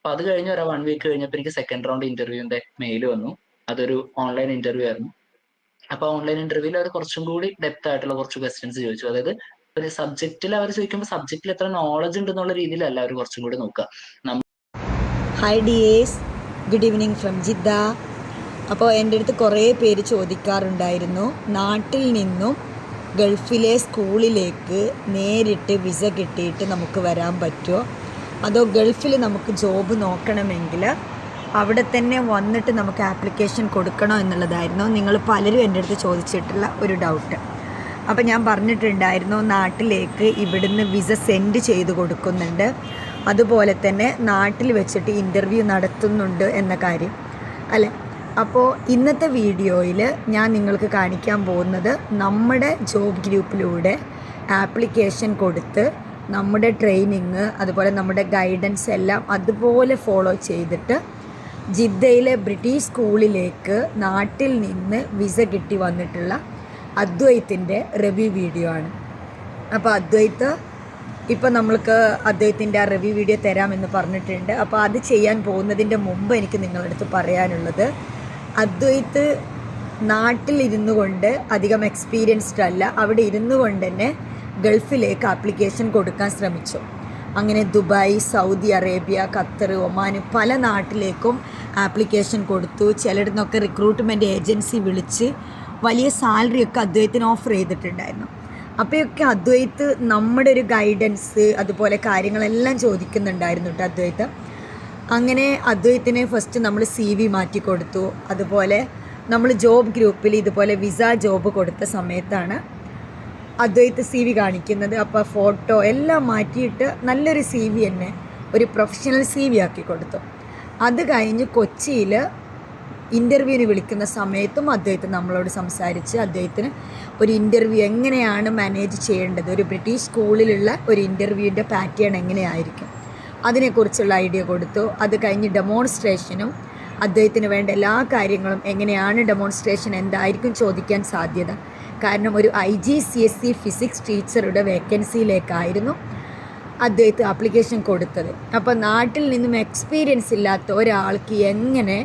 അപ്പൊ അത് കഴിഞ്ഞ ഒരു വൺ വീക്ക് കഴിഞ്ഞപ്പോൾ എനിക്ക് സെക്കൻഡ് റൗണ്ട് ഇന്റർവ്യൂവിന്റെ മെയിൽ വന്നു. അതൊരു ഓൺലൈൻ ഇന്റർവ്യൂ ആയിരുന്നു. അപ്പൊ ഓൺലൈൻ ഇന്റർവ്യൂവിൽ അവർ കുറച്ചും കൂടി ഡെപ്ത് ആയിട്ടുള്ള കുറച്ച് ക്വസ്റ്റ്യൻസ് ചോദിച്ചു. അതായത് ഒരു സബ്ജക്റ്റിൽ അവർ ചോദിക്കുമ്പോൾ സബ്ജക്റ്റിൽ എത്ര നോളജ് ഉണ്ട് എന്നുള്ള രീതിയിലല്ല അവർ കുറച്ചും കൂടി നോക്കുക. Hi dears good evening from Jeddah. അപ്പോൾ എന്റെ അടുത്ത് കുറേ പേര് ചോദിക്കാറുണ്ടായിരുന്നു. നാട്ടിൽ നിന്നും ഗൾഫിലെ സ്കൂളിലേക്ക് നേരിട്ട് വിസ കിട്ടിയിട്ട് നമുക്ക് വരാൻ പറ്റുമോ? അതോ ഗൾഫിൽ നമുക്ക് ജോബ് നോക്കണമെങ്കിൽ അവിടെ തന്നെ വന്നിട്ട് നമുക്ക് ആപ്ലിക്കേഷൻ കൊടുക്കണോ എന്നുള്ളതായിരുന്നു. നിങ്ങൾ പലരും എന്റെ അടുത്ത് ചോദിച്ചിട്ടുള്ള ഒരു ഡൗട്ട് അപ്പോൾ ഞാൻ പറഞ്ഞിട്ടുണ്ടായിരുന്നു നാട്ടിലേക്ക് ഇവിടുന്ന് വിസ സെൻഡ് ചെയ്ത് കൊടുക്കുന്നുണ്ട്. അതുപോലെ തന്നെ നാട്ടിൽ വെച്ചിട്ട് ഇന്റർവ്യൂ നടത്തുന്നുണ്ട് എന്ന കാര്യം. അല്ലേ? അപ്പോൾ ഇന്നത്തെ വീഡിയോയിൽ ഞാൻ നിങ്ങൾക്ക് കാണിക്കാൻ പോകുന്നത് നമ്മുടെ ജോബ് ഗ്രൂപ്പിലൂടെ ആപ്ലിക്കേഷൻ കൊടുത്ത് നമ്മുടെ ട്രെയിനിങ് അതുപോലെ നമ്മുടെ ഗൈഡൻസ് എല്ലാം അതുപോലെ ഫോളോ ചെയ്തിട്ട് ജിദ്ദയിലെ ബ്രിട്ടീഷ് സ്കൂളിലേക്ക് നാട്ടിൽ നിന്ന് വിസ കിട്ടി വന്നിട്ടുള്ള അദ്വൈത്തിന്റെ റിവ്യൂ വീഡിയോ ആണ്. അപ്പോൾ അദ്വൈത്ത് ഇപ്പം നമ്മൾക്ക് അദ്ദേഹത്തിന്റെ ആ റിവ്യൂ വീഡിയോ തരാമെന്ന് പറഞ്ഞിട്ടുണ്ട്. അപ്പോൾ അത് ചെയ്യാൻ പോകുന്നതിന്റെ മുമ്പ് എനിക്ക് നിങ്ങളുടെ അടുത്ത് പറയാനുള്ളത് അദ്വൈത്ത് നാട്ടിൽ ഇരുന്നു കൊണ്ട് അധികം എക്സ്പീരിയൻസ്ഡ് അല്ല അവിടെ ഇരുന്നു കൊണ്ട് തന്നെ ഗൾഫിലേക്ക് ആപ്ലിക്കേഷൻ കൊടുക്കാൻ ശ്രമിച്ചു. അങ്ങനെ Dubai Saudi Arabia Qatar Oman പല നാട്ടിലേക്കും ആപ്ലിക്കേഷൻ കൊടുത്തു. ചിലയിടത്തുനിന്നൊക്കെ റിക്രൂട്ട്മെന്റ് ഏജൻസി വിളിച്ച് വലിയ സാലറി ഒക്കെ അദ്വൈത്തിന് ഓഫർ ചെയ്തിട്ടുണ്ടായിരുന്നു. അപ്പോഴൊക്കെ അദ്വൈത്ത് നമ്മുടെ ഒരു ഗൈഡൻസ് അതുപോലെ കാര്യങ്ങളെല്ലാം ചോദിക്കുന്നുണ്ടായിരുന്നു കേട്ടോ അദ്വൈത്ത്. അങ്ങനെ അദ്വൈത്തിന് ഫസ്റ്റ് നമ്മൾ സി വി മാറ്റി കൊടുത്തു. അതുപോലെ നമ്മൾ ജോബ് ഗ്രൂപ്പിൽ ഇതുപോലെ വിസ ജോബ് കൊടുത്ത സമയത്താണ് അദ്വൈത്ത് സി വി കാണിക്കുന്നത്. അപ്പോൾ ഫോട്ടോ എല്ലാം മാറ്റിയിട്ട് നല്ലൊരു സി വി തന്നെ ഒരു പ്രൊഫഷണൽ സി വി ആക്കി കൊടുത്തു. അത് കഴിഞ്ഞ് കൊച്ചിയിൽ ഇന്റർവ്യൂവിന് വിളിക്കുന്ന സമയത്തും അദ്ദേഹത്തിന് നമ്മളോട് സംസാരിച്ച് അദ്ദേഹത്തിന് ഒരു ഇന്റർവ്യൂ എങ്ങനെയാണ് മാനേജ് ചെയ്യേണ്ടത്? ഒരു ബ്രിട്ടീഷ് സ്കൂളിലുള്ള ഒരു ഇന്റർവ്യൂവിന്റെ പാറ്റേൺ എങ്ങനെയായിരിക്കും? അതിനെക്കുറിച്ചുള്ള ഐഡിയ കൊടുത്തു. അത് കഴിഞ്ഞ് ഡെമോൺസ്ട്രേഷനും അദ്ദേഹത്തിന് വേണ്ട എല്ലാ കാര്യങ്ങളും എങ്ങനെയാണ് ഡെമോൺസ്ട്രേഷൻ എന്തായിരിക്കും ചോദിക്കാൻ സാധ്യത? കാരണം ഒരു I G C S C physics ടീച്ചറുടെ വേക്കൻസിയിലേക്കായിരുന്നു അദ്ദേഹത്തെ ആപ്ലിക്കേഷൻ കൊടുത്തത്. അപ്പോൾ നാട്ടിൽ നിന്നും എക്സ്പീരിയൻസ് ഇല്ലാത്ത ഒരാൾക്ക് എങ്ങനെ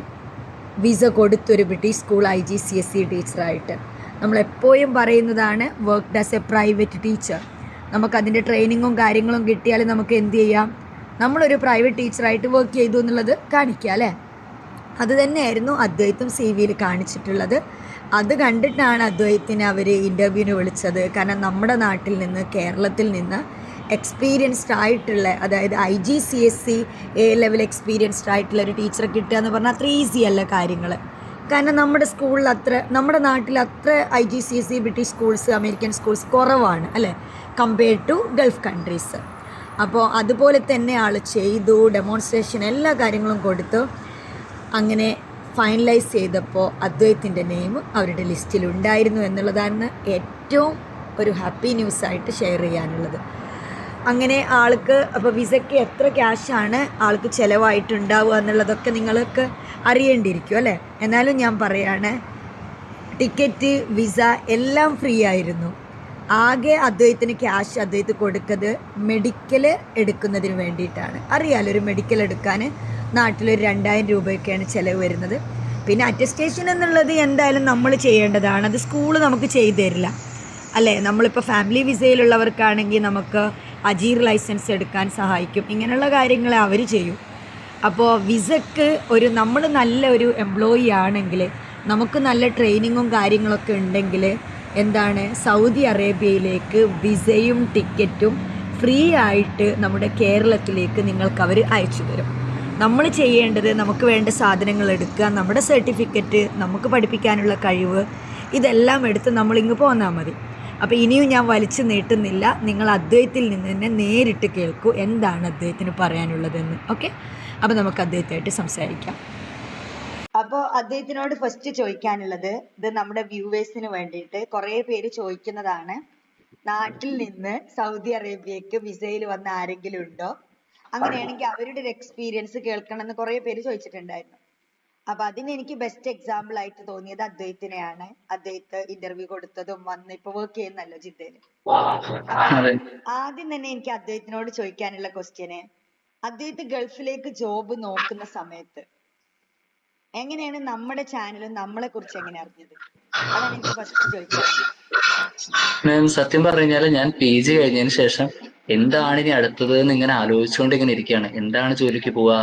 വിസ കൊടുത്തൊരു British school I G C S C ടീച്ചറായിട്ട്? നമ്മളെപ്പോഴും പറയുന്നതാണ് work as a private teacher നമുക്കതിന്റെ ട്രെയിനിങ്ങും കാര്യങ്ങളും കിട്ടിയാൽ നമുക്ക് എന്ത് ചെയ്യാം? നമ്മളൊരു പ്രൈവറ്റ് ടീച്ചറായിട്ട് വർക്ക് ചെയ്തു എന്നുള്ളത് കാണിക്കുക അല്ലേ? അത് തന്നെയായിരുന്നു അദ്വൈത്തും സി വിയിൽ കാണിച്ചിട്ടുള്ളത്. അത് കണ്ടിട്ടാണ് അദ്വൈത്തിനെ അവർ ഇന്റർവ്യൂവിന് വിളിച്ചത്. കാരണം നമ്മുടെ നാട്ടിൽ നിന്ന് കേരളത്തിൽ നിന്ന് എക്സ്പീരിയൻസ്ഡ് ആയിട്ടുള്ള അതായത് I G C S C A level experienced ആയിട്ടുള്ള ഒരു ടീച്ചറെ കിട്ടുക എന്ന് പറഞ്ഞാൽ അത്ര ഈസി അല്ല കാര്യങ്ങൾ കാരണം നമ്മുടെ സ്കൂളിൽ അത്ര നമ്മുടെ നാട്ടിൽ അത്ര I G C S C British schools American schools കുറവാണ് അല്ലേ? കമ്പയർഡ് ടു ഗൾഫ് കൺട്രീസ് അപ്പോൾ അതുപോലെ തന്നെ ആൾ ചെയ്തു ഡെമോൺസ്ട്രേഷൻ എല്ലാ കാര്യങ്ങളും കൊടുത്തു. അങ്ങനെ ഫൈനലൈസ് ചെയ്തപ്പോൾ അദ്വൈത്തിന്റെ നെയിം അവരുടെ ലിസ്റ്റിൽ ഉണ്ടായിരുന്നു എന്നുള്ളതാണ് ഏറ്റവും ഒരു ഹാപ്പി ന്യൂസായിട്ട് ഷെയർ ചെയ്യാനുള്ളത്. അങ്ങനെ ആൾക്ക് അപ്പോൾ വിസയ്ക്ക് എത്ര ക്യാഷാണ് ആൾക്ക് ചിലവായിട്ടുണ്ടാവുക എന്നുള്ളതൊക്കെ നിങ്ങൾക്ക് അറിയേണ്ടിയിരിക്കും അല്ലേ? എന്നാലും ഞാൻ പറയാണ് ടിക്കറ്റ് വിസ എല്ലാം ഫ്രീ ആയിരുന്നു. ആകെ അദ്ദേഹത്തിന് ക്യാഷ് അദ്വൈത്ത് കൊടുക്കുന്നത് മെഡിക്കൽ എടുക്കുന്നതിന് വേണ്ടിയിട്ടാണ്. അറിയാലോ ഒരു മെഡിക്കൽ എടുക്കാൻ. നാട്ടിലൊരു രണ്ടായിരം രൂപയൊക്കെയാണ് ചിലവ് വരുന്നത്. പിന്നെ അറ്റസ്റ്റേഷൻ എന്നുള്ളത് എന്തായാലും നമ്മൾ ചെയ്യേണ്ടതാണ്. അത് സ്കൂൾ നമുക്ക് ചെയ്തു തരില്ല. അല്ലേ? നമ്മളിപ്പോൾ ഫാമിലി വിസയിലുള്ളവർക്കാണെങ്കിൽ നമുക്ക് അജീർ ലൈസൻസ് എടുക്കാൻ സഹായിക്കും. ഇങ്ങനെയുള്ള കാര്യങ്ങൾ അവർ ചെയ്യും. അപ്പോൾ വിസക്ക് ഒരു നമ്മൾ നല്ല ഒരു എംപ്ലോയി ആണെങ്കിൽ നമുക്ക് നല്ല ട്രെയിനിങ്ങും കാര്യങ്ങളൊക്കെ ഉണ്ടെങ്കിൽ എന്താണ്? സൗദി അറേബ്യയിലേക്ക് വിസയും ടിക്കറ്റും ഫ്രീ ആയിട്ട് നമ്മുടെ കേരളത്തിലേക്ക് നിങ്ങൾക്ക് അവർ അയച്ചു തരും. നമ്മൾ ചെയ്യേണ്ടത് നമുക്ക് വേണ്ട സാധനങ്ങൾ എടുക്കുക നമ്മുടെ സർട്ടിഫിക്കറ്റ് നമുക്ക് പഠിപ്പിക്കാനുള്ള കഴിവ് ഇതെല്ലാം എടുത്ത് നമ്മളിങ്ങ് പോന്നാൽ മതി. അപ്പോൾ ഇനിയും ഞാൻ വലിച്ചു നീട്ടുന്നില്ല. നിങ്ങൾ അദ്വൈത്തിൽ നിന്ന് തന്നെ നേരിട്ട് കേൾക്കൂ എന്താണ് അദ്ദേഹത്തിന് പറയാനുള്ളതെന്ന്. ഓക്കെ? അപ്പോൾ നമുക്ക് അദ്ദേഹത്തായിട്ട് സംസാരിക്കാം. അപ്പോൾ അദ്ദേഹത്തിനോട് ഫസ്റ്റ് ചോദിക്കാനുള്ളത് ഇത് നമ്മുടെ വ്യൂവേഴ്സിന് വേണ്ടിയിട്ട് കുറേ പേര് ചോദിക്കുന്നതാണ്. നാട്ടിൽ നിന്ന് സൗദി അറേബ്യക്ക് വിസയിൽ വന്ന ആരെങ്കിലും ഉണ്ടോ? അങ്ങനെയാണെങ്കിൽ അവരുടെ ഒരു എക്സ്പീരിയൻസ് കേൾക്കണം എന്ന് കുറേ പേര് ചോദിച്ചിട്ടുണ്ടായിരുന്നു. അപ്പൊ അതിന് എനിക്ക് ബെസ്റ്റ് എക്സാമ്പിൾ ആയിട്ട് തോന്നിയത് അദ്വൈത്തിനെയാണ് അദ്വൈത്ത് ഇന്റർവ്യൂ കൊടുത്തതും വന്ന് ഇപ്പൊ വർക്ക് ചെയ്യുന്നല്ലോ ജിദ്ദയിൽ ആദ്യം തന്നെ എനിക്ക് അദ്വൈത്തിനോട് ചോദിക്കാനുള്ള ക്വസ്റ്റ്യന് അദ്ദേഹത്തെ ഗൾഫിലേക്ക് ജോബ് നോക്കുന്ന സമയത്ത് എങ്ങനെയാണ് നമ്മുടെ ചാനലും നമ്മളെ കുറിച്ച് എങ്ങനെ അറിഞ്ഞത്? അതാണ് എനിക്ക് ഫസ്റ്റ് ചോദിച്ചത് സത്യം പറഞ്ഞു കഴിഞ്ഞാൽ ഞാൻ പി ജി കഴിഞ്ഞതിന് ശേഷം എന്താണ് ഇനി അടുത്തത് എന്ന് ഇങ്ങനെ ആലോചിച്ചുകൊണ്ട് ഇങ്ങനെ ഇരിക്കുകയാണ്. എന്താണ് ജോലിക്ക് പോവാ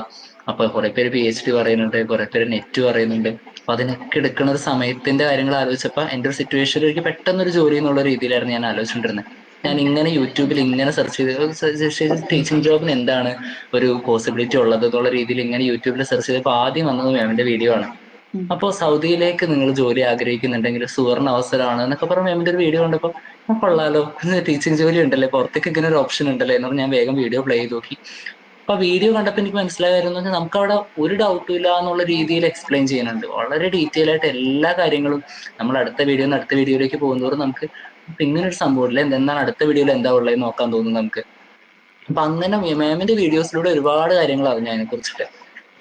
അപ്പൊ കുറെ പേര് പി എച്ച് ഡി പറയുന്നുണ്ട് കുറെ പേര് നെറ്റ് പറയുന്നുണ്ട്. അപ്പൊ അതിനൊക്കെ എടുക്കുന്ന ഒരു സമയത്തിന്റെ കാര്യങ്ങൾ ആലോചിച്ചപ്പോ എന്റെ ഒരു സിറ്റുവേഷനിൽ എനിക്ക് പെട്ടെന്ന് ഒരു ജോലി എന്നുള്ള രീതിയിലായിരുന്നു ഞാൻ ആലോചിച്ചുകൊണ്ടിരുന്നത്. ഞാൻ ഇങ്ങനെ യൂട്യൂബിൽ ഇങ്ങനെ സെർച്ച് ചെയ്ത് ടീച്ചിങ് ജോബിന് എന്താണ് ഒരു പോസിബിലിറ്റി ഉള്ളത് എന്നുള്ള രീതിയിൽ ഇങ്ങനെ യൂട്യൂബിൽ സെർച്ച് ചെയ്തപ്പോൾ ആദ്യം വന്നത് മാമിന്റെ വീഡിയോ ആണ്. അപ്പോൾ സൗദിയിലേക്ക് നിങ്ങൾ ജോലി ആഗ്രഹിക്കുന്നുണ്ടെങ്കിൽ സുവർണ അവസരമാണ് എന്നൊക്കെ പറഞ്ഞ മാമിന്റെ ഒരു വീഡിയോ കണ്ടപ്പോൾ കൊള്ളാലോ. ടീച്ചിങ് ജോലി ഉണ്ടല്ലേ. പുറത്തേക്ക് ഇങ്ങനെ ഒരു ഓപ്ഷൻ ഉണ്ടല്ലേ. എന്ന് ഞാൻ വേഗം വീഡിയോ പ്ലേ ചെയ്ത് നോക്കി. അപ്പൊ വീഡിയോ കണ്ടപ്പോൾ എനിക്ക് മനസ്സിലായിരുന്നു നമുക്ക് അവിടെ ഒരു ഡൗട്ടും ഇല്ല എന്നുള്ള രീതിയിൽ എക്സ്പ്ലെയിൻ ചെയ്യുന്നുണ്ട്. വളരെ ഡീറ്റെയിൽ ആയിട്ട് എല്ലാ കാര്യങ്ങളും നമ്മൾ അടുത്ത വീഡിയോ അടുത്ത വീഡിയോയിലേക്ക് പോകുന്നതോറും നമുക്ക് ഇങ്ങനെ ഒരു സംഭവം ഇല്ല. എന്താണ് അടുത്ത വീഡിയോയിൽ എന്താ ഉള്ളത് നോക്കാൻ തോന്നുന്നു നമുക്ക്. അപ്പൊ അങ്ങനെ മാമിന്റെ വീഡിയോസിലൂടെ ഒരുപാട് കാര്യങ്ങൾ അറിഞ്ഞു അതിനെ കുറിച്ചിട്ട്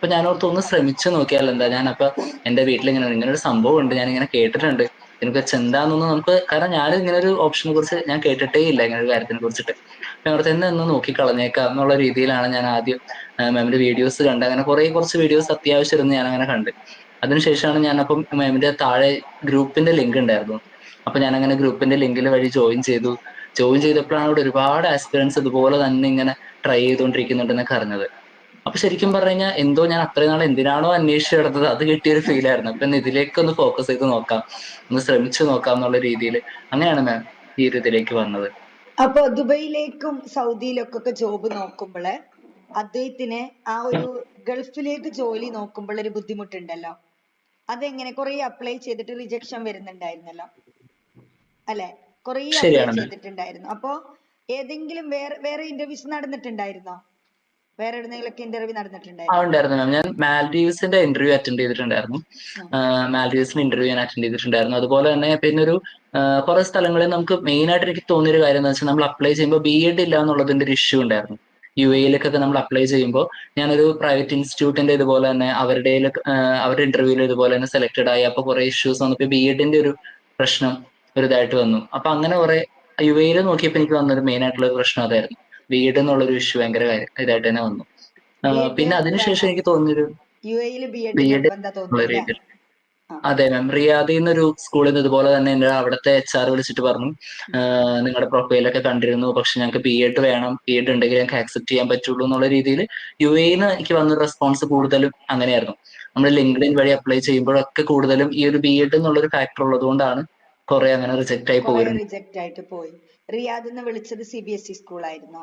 അപ്പൊ ഞാൻ ഓർത്ത് ഒന്ന് ശ്രമിച്ചു നോക്കിയാൽ എന്താ? ഞാൻ അപ്പൊ എന്റെ വീട്ടിൽ ഇങ്ങനെ ഇങ്ങനെ ഒരു സംഭവം ഉണ്ട് ഞാൻ ഇങ്ങനെ കേട്ടിട്ടുണ്ട്. എനിക്ക് എന്താണെന്നൊന്നും നമുക്ക് കാരണം ഞാൻ ഇങ്ങനെ ഒരു ഓപ്ഷനെ കുറിച്ച് ഞാൻ കേട്ടിട്ടേ ഇല്ല ഇങ്ങനെ ഒരു കാര്യത്തിനെ കുറിച്ചിട്ട്. തന്നെ എന്നെ ഒന്ന് നോക്കി കളഞ്ഞേക്കാം എന്നുള്ള രീതിയിലാണ് ഞാൻ ആദ്യം മാമിന്റെ വീഡിയോസ് കണ്ട്. അങ്ങനെ കുറെ കുറച്ച് വീഡിയോസ് അത്യാവശ്യം ഇരുന്ന് ഞാൻ അങ്ങനെ കണ്ട്. അതിനുശേഷമാണ് ഞാൻ അപ്പം മാമിന്റെ താഴെ ഗ്രൂപ്പിന്റെ ലിങ്ക് ഉണ്ടായിരുന്നു. അപ്പൊ ഞാൻ അങ്ങനെ ഗ്രൂപ്പിന്റെ ലിങ്കിൽ വഴി ജോയിൻ ചെയ്തു. ജോയിൻ ചെയ്തപ്പോഴാണ് ഇവിടെ ഒരുപാട് ആസ്പിറൻസ് ഇതുപോലെ തന്നെ ഇങ്ങനെ ട്രൈ ചെയ്തുകൊണ്ടിരിക്കുന്നുണ്ടെന്നൊക്കെ അറിഞ്ഞത്. അപ്പൊ ശരിക്കും പറഞ്ഞു കഴിഞ്ഞാൽ എന്തോ ഞാൻ അത്രയും നാൾ എന്തിനാണോ അന്വേഷിച്ച് കിടന്നത് അത് കിട്ടിയൊരു ഫീൽ ആയിരുന്നു. അപ്പൊ ഇതിലേക്ക് ഒന്ന് ഫോക്കസ് ചെയ്ത് നോക്കാം. ഒന്ന് ശ്രമിച്ചു നോക്കാം എന്നുള്ള രീതിയിൽ അങ്ങനെയാണ് മാം ഈ ഒരു ഇതിലേക്ക് വന്നത്. അപ്പൊ ദുബൈയിലേക്കും സൗദിയിലേക്കൊക്കെ ജോബ് നോക്കുമ്പോൾ അദ്ദേഹത്തിന് ആ ഒരു ഗൾഫിലേക്ക് ജോലി നോക്കുമ്പോൾ ഒരു ബുദ്ധിമുട്ടുണ്ടല്ലോ. അതെങ്ങനെ? കുറെ അപ്ലൈ ചെയ്തിട്ട് റിജക്ഷൻ വരുന്നുണ്ടായിരുന്നല്ലോ. അല്ലെ? കുറെ അപ്ലൈ. ചെയ്തിട്ടുണ്ടായിരുന്നു. അപ്പൊ ഏതെങ്കിലും വേറെ വേറെ ഇന്റർവ്യൂസ് നടന്നിട്ടുണ്ടായിരുന്നോ? വേറെ എവിടെന്നെങ്കിലൊക്കെ ഇന്റർവ്യൂ ആ നടന്നിട്ടുണ്ടായിരുന്നോ ഉണ്ടായിരുന്നു മാം ഞാൻ മാൽഡീവ്സിന്റെ ഇന്റർവ്യൂ അറ്റൻഡ് ചെയ്തിട്ടുണ്ടായിരുന്നു. മാൽഡീവ്സിന്റെ ഇന്റർവ്യൂ ഞാൻ അറ്റൻഡ് ചെയ്തിട്ടുണ്ടായിരുന്നു. അതുപോലെ തന്നെ പിന്നെ ഒരു കുറെ സ്ഥലങ്ങളിൽ നമുക്ക് മെയിൻ ആയിട്ട് എനിക്ക് തോന്നിയൊരു കാര്യം എന്ന് വെച്ചാൽ നമ്മൾ അപ്ലൈ ചെയ്യുമ്പോൾ ബി എഡ് ഇല്ല എന്നുള്ളതിന്റെ ഒരു ഇഷ്യൂ ഉണ്ടായിരുന്നു യു എയിലൊക്കെ നമ്മൾ അപ്ലൈ ചെയ്യുമ്പോൾ ഞാനൊരു പ്രൈവറ്റ് ഇൻസ്റ്റിറ്റ്യൂട്ടിന്റെ ഇതുപോലെ തന്നെ അവരുടെ അവരുടെ ഇന്റർവ്യൂവിൽ ഇതുപോലെ തന്നെ സെലക്ടഡ് ആയി. അപ്പൊ കുറെ ഇഷ്യൂസ് വന്നപ്പോൾ ബി എഡിന്റെ ഒരു പ്രശ്നം ഒരു ഇതായിട്ട് വന്നു. അപ്പൊ അങ്ങനെ കുറെ യു എയിൽ നോക്കിയപ്പോൾ എനിക്ക് വന്നൊരു മെയിൻ ആയിട്ടുള്ള പ്രശ്നം അതായിരുന്നു. ബി എന്നുള്ളൊരു എന്നുള്ള ഒരു ഇഷ്യൂ ഭയങ്കര ഇതായിട്ട് തന്നെ വന്നു. പിന്നെ അതിനുശേഷം എനിക്ക് തോന്നിയൊരു തോന്നുന്നു അല്ലേ? രീതിയിൽ. അതെ മാം റിയാദിൽ നിന്നൊരു സ്കൂളിൽ നിന്ന് ഇതുപോലെ തന്നെ എന്റെ അവിടുത്തെ എച്ച് ആർ വിളിച്ചിട്ട് പറഞ്ഞു നിങ്ങളുടെ പ്രൊഫൈലൊക്കെ കണ്ടിരുന്നു പക്ഷെ ഞങ്ങൾക്ക് ബി എഡ് വേണം ബി എഡ് ഉണ്ടെങ്കിൽ ഞങ്ങൾക്ക് ആക്സെപ്റ്റ് ചെയ്യാൻ പറ്റുള്ളൂ എന്നുള്ള രീതിയിൽ യു എന്ന് എനിക്ക് വന്ന റെസ്പോൺസ് കൂടുതലും അങ്ങനെയായിരുന്നു. നമ്മൾ ലിങ്ക്ഡിൻ വഴി അപ്ലൈ ചെയ്യുമ്പോഴൊക്കെ കൂടുതലും ഈ ഒരു ബി എഡ് എന്നുള്ളൊരു ഫാക്ടർ ഉള്ളത് കൊണ്ടാണ് കുറെ അങ്ങനെ റിജക്റ്റ് ആയി കുറെ റിജക്റ്റ് ആയിട്ട് പോയി. റിയാദ് എന്ന് വിളിച്ചത് C B S E school ആയിരുന്നോ?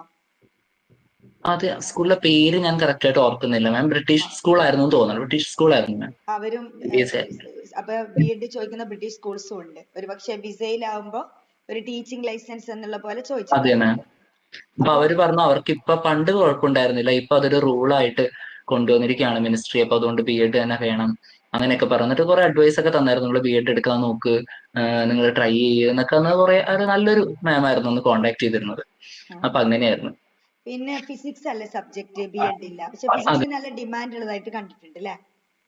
അത് സ്കൂളിലെ പേര് ഞാൻ കറക്റ്റ് ആയിട്ട് ഓർക്കുന്നില്ല. മാം ബ്രിട്ടീഷ് സ്കൂൾ ആയിരുന്നു എന്ന് തോന്നുന്നു. ബ്രിട്ടീഷ് സ്കൂൾ ആയിരുന്നു മാം അവരും അപ്പൊ ബി എഡ് ചോദിക്കുന്ന ബ്രിട്ടീഷ് സ്കൂൾസും ഉണ്ട്. ഒരു പക്ഷെ വിസയിലാവുമ്പോ ഒരു ടീച്ചിങ് ലൈസൻസ് എന്നുള്ള പോലെ ചോദിച്ചു അതെ മാം അപ്പൊ അവർ പറഞ്ഞു അവർക്ക് ഇപ്പൊ പണ്ട് കുഴപ്പമുണ്ടായിരുന്നില്ല. ഇപ്പൊ അതൊരു റൂൾ ആയിട്ട് കൊണ്ടുവന്നിരിക്കുകയാണ് മിനിസ്ട്രി അപ്പൊ അതുകൊണ്ട് ബി എഡ് തന്നെ വേണം. അങ്ങനെയൊക്കെ പറഞ്ഞിട്ട് കുറെ അഡ്വൈസ് ഒക്കെ തന്നായിരുന്നു. നിങ്ങൾ ബി എഡ് എടുക്കാൻ നോക്ക്. നിങ്ങൾ ട്രൈ ചെയ്യുക എന്നൊക്കെ അന്ന് കുറെ ഒരു നല്ലൊരു മാം ആയിരുന്നു ഒന്ന് കോണ്ടാക്ട് ചെയ്തിരുന്നത്. അപ്പൊ അങ്ങനെയായിരുന്നു. പിന്നെ ഫിസിക്സ് അല്ലേ സബ്ജക്ട് ബി എഡ് ഇല്ല. പക്ഷെ ഫിസിക്സിന് നല്ല ഡിമാൻഡ് ഉള്ളതായിട്ട് കണ്ടിട്ടുണ്ട് അല്ലേ?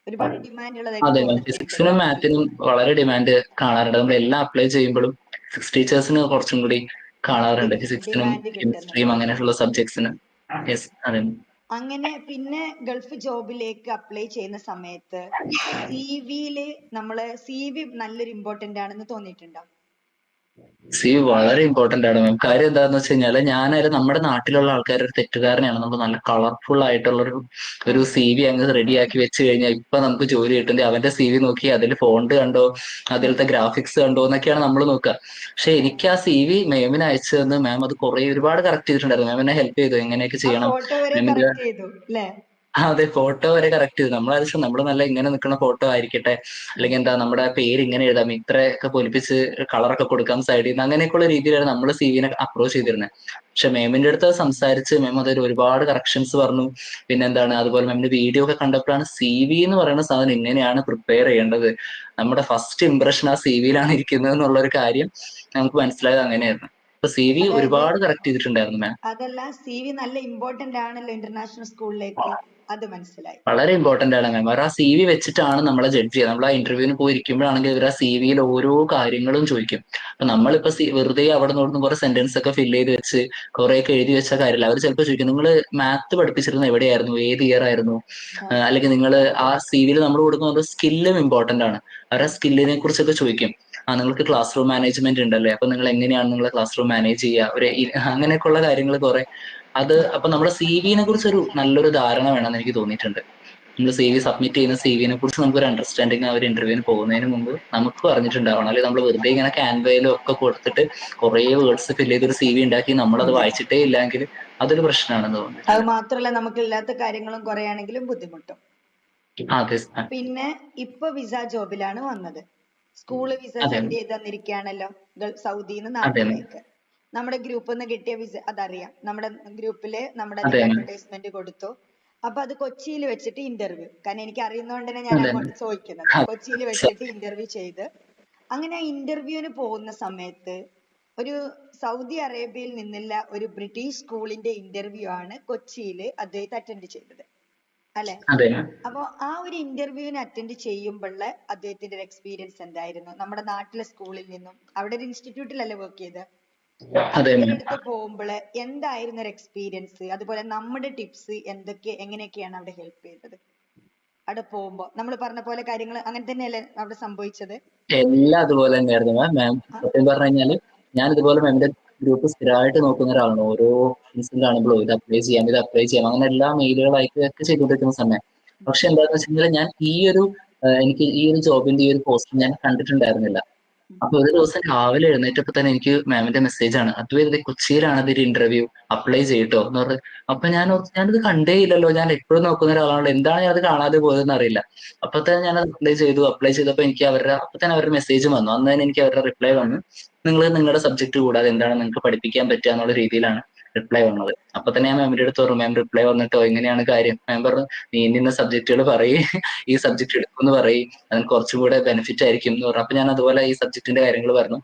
ഒരുപാട് ഡിമാൻഡ് ഉള്ളതായിട്ട് ഫിസിക്സിനും മാത്തിനും വളരെ ഡിമാൻഡ് കാണാറുണ്ട്. നമ്മൾ എല്ലാം അപ്ലൈ ചെയ്യുമ്പോഴും ഫിസിക്സ് ടീച്ചേഴ്സിന് കുറച്ചും കൂടി കാണാറുണ്ട്. ഫിസിക്സിനും. കെമിസ്ട്രിയും അങ്ങനെയുള്ള സബ്ജക്ട്സിന് യെസ് അതെ. അങ്ങനെ പിന്നെ ഗൾഫ് ജോബിലേക്ക് അപ്ലൈ ചെയ്യുന്ന സമയത്ത് സി വിയിൽ നമ്മൾ സി വി നല്ലൊരു ഇമ്പോർട്ടന്റ് ആണെന്ന് തോന്നിയിട്ടുണ്ടോ? സി വളരെ ഇമ്പോർട്ടന്റ് ആണ്. മാം കാര്യം എന്താന്ന് വെച്ച് കഴിഞ്ഞാൽ ഞാനൊരു നമ്മുടെ നാട്ടിലുള്ള ആൾക്കാർ ഒരു തെറ്റുകാരനെയാണ്. നമുക്ക് നല്ല കളർഫുൾ ആയിട്ടുള്ള ഒരു ഒരു സി വി അങ്ങ് ആക്കി വെച്ച് കഴിഞ്ഞാൽ ഇപ്പൊ നമുക്ക് ജോലി കിട്ടുന്നത് അവന്റെ സി വി നോക്കി അതിൽ ഫോണ്ട് കണ്ടോ അതിലത്തെ ഗ്രാഫിക്സ് കണ്ടോ എന്നൊക്കെയാണ് നമ്മൾ നോക്കുക. പക്ഷെ എനിക്ക് ആ സി വി മാമിന് അയച്ചു തന്ന് മാം അത് കുറെ ഒരുപാട് കറക്റ്റ് ചെയ്തിട്ടുണ്ടായിരുന്നു. മാം എന്നെ ഹെൽപ്പ് ചെയ്തു. എങ്ങനെയൊക്കെ ചെയ്യണം അതെ. ഫോട്ടോ വരെ കറക്റ്റ് ചെയ്തു നമ്മളാവശ്യം നമ്മൾ നല്ല ഇങ്ങനെ നിൽക്കുന്ന ഫോട്ടോ ആയിരിക്കട്ടെ. അല്ലെങ്കിൽ എന്താ നമ്മുടെ പേര് ഇങ്ങനെ എഴുതാം. ഇത്രയൊക്കെ പൊലിപ്പിച്ച് കളറൊക്കെ കൊടുക്കാം സൈഡിൽ നിന്ന് അങ്ങനെയൊക്കെയുള്ള രീതിയിലാണ് നമ്മൾ സി വിനെ അപ്രോച്ച് ചെയ്തിരുന്നത് പക്ഷെ മേമിന്റെ അടുത്ത് സംസാരിച്ച് മേം അതിൽ ഒരുപാട് കറക്ഷൻസ് പറഞ്ഞു. പിന്നെ എന്താണ് അതുപോലെ മേമിന്റെ വീഡിയോ ഒക്കെ കണ്ടപ്പോഴാണ് സി വി എന്ന് പറയുന്ന സാധനം ഇങ്ങനെയാണ് പ്രിപ്പയർ ചെയ്യേണ്ടത്. നമ്മുടെ ഫസ്റ്റ് ഇംപ്രഷൻ ആ സി വിയിലാണ് ഇരിക്കുന്നത് എന്നുള്ള ഒരു കാര്യം നമുക്ക് മനസ്സിലായത് അങ്ങനെയായിരുന്നു. സി വി ഒരുപാട് കറക്റ്റ് ചെയ്തിട്ടുണ്ടായിരുന്നു മാം അതല്ല സി വി നല്ല ഇമ്പോർട്ടന്റ് ആണല്ലോ ഇന്റർനാഷണൽ സ്കൂളിലേക്ക് അത് മനസ്സിലായി. വളരെ ഇമ്പോർട്ടന്റ് ആണ് മാം അവർ ആ സി വി വെച്ചിട്ടാണ് നമ്മളെ ജഡ്ജ് ചെയ്യുക. നമ്മൾ ആ ഇന്റർവ്യൂവിന് പോയി ഇരിക്കുമ്പോഴാണെങ്കിൽ ഇവർ ആ സി വിയിൽ ഓരോ കാര്യങ്ങളും ചോദിക്കും. അപ്പൊ നമ്മളിപ്പോ സി- വെറുതെ അവിടെ നിന്ന് കുറെ സെന്റൻസ് ഒക്കെ ഫില്ല് ചെയ്ത് വെച്ച് കുറെ ഒക്കെ എഴുതി വെച്ച കാര്യമില്ല. അവർ ചിലപ്പോൾ ചോദിക്കും നിങ്ങൾ മാത്ത് പഠിപ്പിച്ചിരുന്നത് എവിടെയായിരുന്നു? ഏത് ഇയർ ആയിരുന്നു? അല്ലെങ്കിൽ നിങ്ങൾ ആ സി വിയിൽ നമ്മൾ കൊടുക്കുന്ന സ്കില്ലും ഇമ്പോർട്ടന്റ് ആണ്. അവർ ആ സ്കില്ലിനെ കുറിച്ചൊക്കെ ചോദിക്കും. ആ നിങ്ങൾക്ക് ക്ലാസ് റൂം മാനേജ്മെന്റ് ഉണ്ടല്ലേ? അപ്പൊ നിങ്ങൾ എങ്ങനെയാണ് നിങ്ങളെ ക്ലാസ് റൂം മാനേജ് ചെയ്യുക? ഒരു അങ്ങനെയൊക്കെയുള്ള കാര്യങ്ങൾ കുറെ അത് അപ്പൊ നമ്മുടെ സി വിനെ കുറിച്ച് ഒരു നല്ലൊരു ധാരണ വേണമെന്ന് എനിക്ക് തോന്നിയിട്ടുണ്ട്. നമ്മൾ സി വി സബ്മിറ്റ് ചെയ്യുന്ന സി വിനെ കുറിച്ച് നമുക്കൊരു അണ്ടർസ്റ്റാൻഡിങ് ആ ഒരു ഇന്റർവ്യൂവിന് പോകുന്നതിന് മുമ്പ് നമുക്ക് പറഞ്ഞിട്ടുണ്ടാവണം അല്ലെങ്കിൽ നമ്മൾ വെറുതെ ഇങ്ങനെ ക്യാൻവയിലും ഒക്കെ കൊടുത്തിട്ട് കുറെ വേർഡ്സ് ഫില്ല് ചെയ്തൊരു സി വി ഉണ്ടാക്കി അത് വായിച്ചിട്ടേ ഇല്ലെങ്കിൽ അതൊരു പ്രശ്നമാണെന്ന് അത് തോന്നുന്നു മാത്രല്ല നമുക്ക് ഇല്ലാത്ത കാര്യങ്ങളും കുറെ ആണെങ്കിലും ബുദ്ധിമുട്ടും. അതെ പിന്നെ ഇപ്പൊ വിസ ജോബിലാണ് വന്നത്. സ്കൂൾ വിസ സെൻഡ് ചെയ്ത് തന്നിരിക്കുകയാണല്ലോ. സൗദിന്ന് നാട്ടിലേക്ക്. നമ്മുടെ ഗ്രൂപ്പിൽ നിന്ന് കിട്ടിയ വിസ അതറിയാം. നമ്മുടെ ഗ്രൂപ്പിൽ നമ്മുടെ. അഡ്വർടൈസ്മെന്റ് കൊടുത്തു. അപ്പൊ അത് കൊച്ചിയിൽ വെച്ചിട്ട് ഇന്റർവ്യൂ കാരണം എനിക്ക് അറിയുന്നതുകൊണ്ട് തന്നെ ഞാൻ അങ്ങോട്ട് ചോദിക്കുന്നത്. കൊച്ചിയിൽ വെച്ചിട്ട് ഇന്റർവ്യൂ ചെയ്ത്. അങ്ങനെ ആ ഇന്റർവ്യൂവിന് പോകുന്ന സമയത്ത് ഒരു സൗദി അറേബ്യയിൽ നിന്നുള്ള ഒരു ബ്രിട്ടീഷ് സ്കൂളിന്റെ ഇന്റർവ്യൂ ആണ് കൊച്ചിയിൽ അദ്ദേഹത്തെ അറ്റൻഡ് ചെയ്തത്. അല്ലെ? അതെ. അപ്പൊ ആ ഒരു ഇന്റർവ്യൂവിന് അറ്റൻഡ് ചെയ്യുമ്പോഴുള്ള അദ്ദേഹത്തിന്റെ ഒരു എക്സ്പീരിയൻസ് എന്തായിരുന്നു? നമ്മുടെ നാട്ടിലെ സ്കൂളിൽ നിന്നും. അവിടെ ഒരു ഇൻസ്റ്റിറ്റ്യൂട്ടിലല്ലേ വർക്ക് ചെയ്ത്? അതെ മാം അടുത്ത് പോകുമ്പോൾ എന്തായിരുന്നു ഒരു എക്സ്പീരിയൻസ് അതുപോലെ നമ്മുടെ ടിപ്സ് എന്തൊക്കെ എങ്ങനെയൊക്കെയാണ് അവിടെ ഹെൽപ്പ് ചെയ്തത്? അവിടെ പോകുമ്പോ നമ്മൾ പറഞ്ഞ പോലെ കാര്യങ്ങൾ അങ്ങനെ തന്നെയല്ലേ അവിടെ സംഭവിച്ചത്? എല്ലാം അതുപോലെ തന്നെയായിരുന്നു മാം മാം സത്യം പറഞ്ഞു കഴിഞ്ഞാൽ ഞാൻ ഇതുപോലെ മാമിന്റെ ഗ്രൂപ്പ് സ്ഥിരമായിട്ട് നോക്കുന്ന ഒരാളാണ്. ഓരോ ഇൻസിഡന്റ് കാണുമ്പോഴും ഇത് അപ്ലൈ ചെയ്യാം ഇത് അപ്ലൈ ചെയ്യാം അങ്ങനെ എല്ലാ മെയിലുകൾ അയക്കുകയൊക്കെ ചെയ്തുകൊണ്ടിരിക്കുന്ന സമയം. പക്ഷെ എന്താണെന്ന് വെച്ച് കഴിഞ്ഞാൽ ഞാൻ ഈ ഒരു എനിക്ക് ഈ ഒരു ജോബിന്റെ ഈ ഒരു പോസ്റ്റ് ഞാൻ കണ്ടിട്ടുണ്ടായിരുന്നില്ല. അപ്പൊ ഒരു ദിവസം രാവിലെ എഴുന്നേറ്റപ്പോ തന്നെ എനിക്ക് മാമിന്റെ മെസ്സേജ് ആണ്. അത് വരുന്നത് കൊച്ചിയിലാണ് ഇതൊരു ഇന്റർവ്യൂ അപ്ലൈ ചെയ്യട്ടോ? എന്ന് പറഞ്ഞു. അപ്പൊ ഞാൻ ഞാനത് കണ്ടേ ഇല്ലല്ലോ. ഞാൻ എപ്പോഴും നോക്കുന്ന ഒരാളാണല്ലോ എന്താണ് ഞാൻ അത് കാണാതെ പോയതെന്ന് അറിയില്ല. അപ്പൊ തന്നെ ഞാൻ അപ്ലൈ ചെയ്തു. അപ്ലൈ ചെയ്തപ്പോ എനിക്ക് അവരുടെ അപ്പൊ തന്നെ അവരുടെ മെസ്സേജ് വന്നു. അന്ന് തന്നെ എനിക്ക് അവരുടെ റിപ്ലൈ വന്നു. നിങ്ങൾ നിങ്ങളുടെ സബ്ജക്ട് കൂടാതെ എന്താണ് നിങ്ങൾക്ക് പഠിപ്പിക്കാൻ പറ്റുക എന്നുള്ള രീതിയിലാണ് റിപ്ലൈ വന്നത്. അപ്പൊ തന്നെ ഞാൻ മാമിന്റെ അടുത്ത് പറഞ്ഞു മാം റിപ്ലൈ വന്നിട്ടോ? എങ്ങനെയാണ് കാര്യം. മാം പറഞ്ഞു നീ ഇന്ന സബ്ജക്റ്റുകൾ പറയും. ഈ സബ്ജക്ട് എടുക്കുമെന്ന് പറയും. അതിന് കുറച്ചും കൂടെ ബെനിഫിറ്റ് ആയിരിക്കും. എന്ന് പറഞ്ഞു. അപ്പൊ ഞാൻ അതുപോലെ ഈ സബ്ജക്റ്റിന്റെ കാര്യങ്ങൾ പറഞ്ഞു.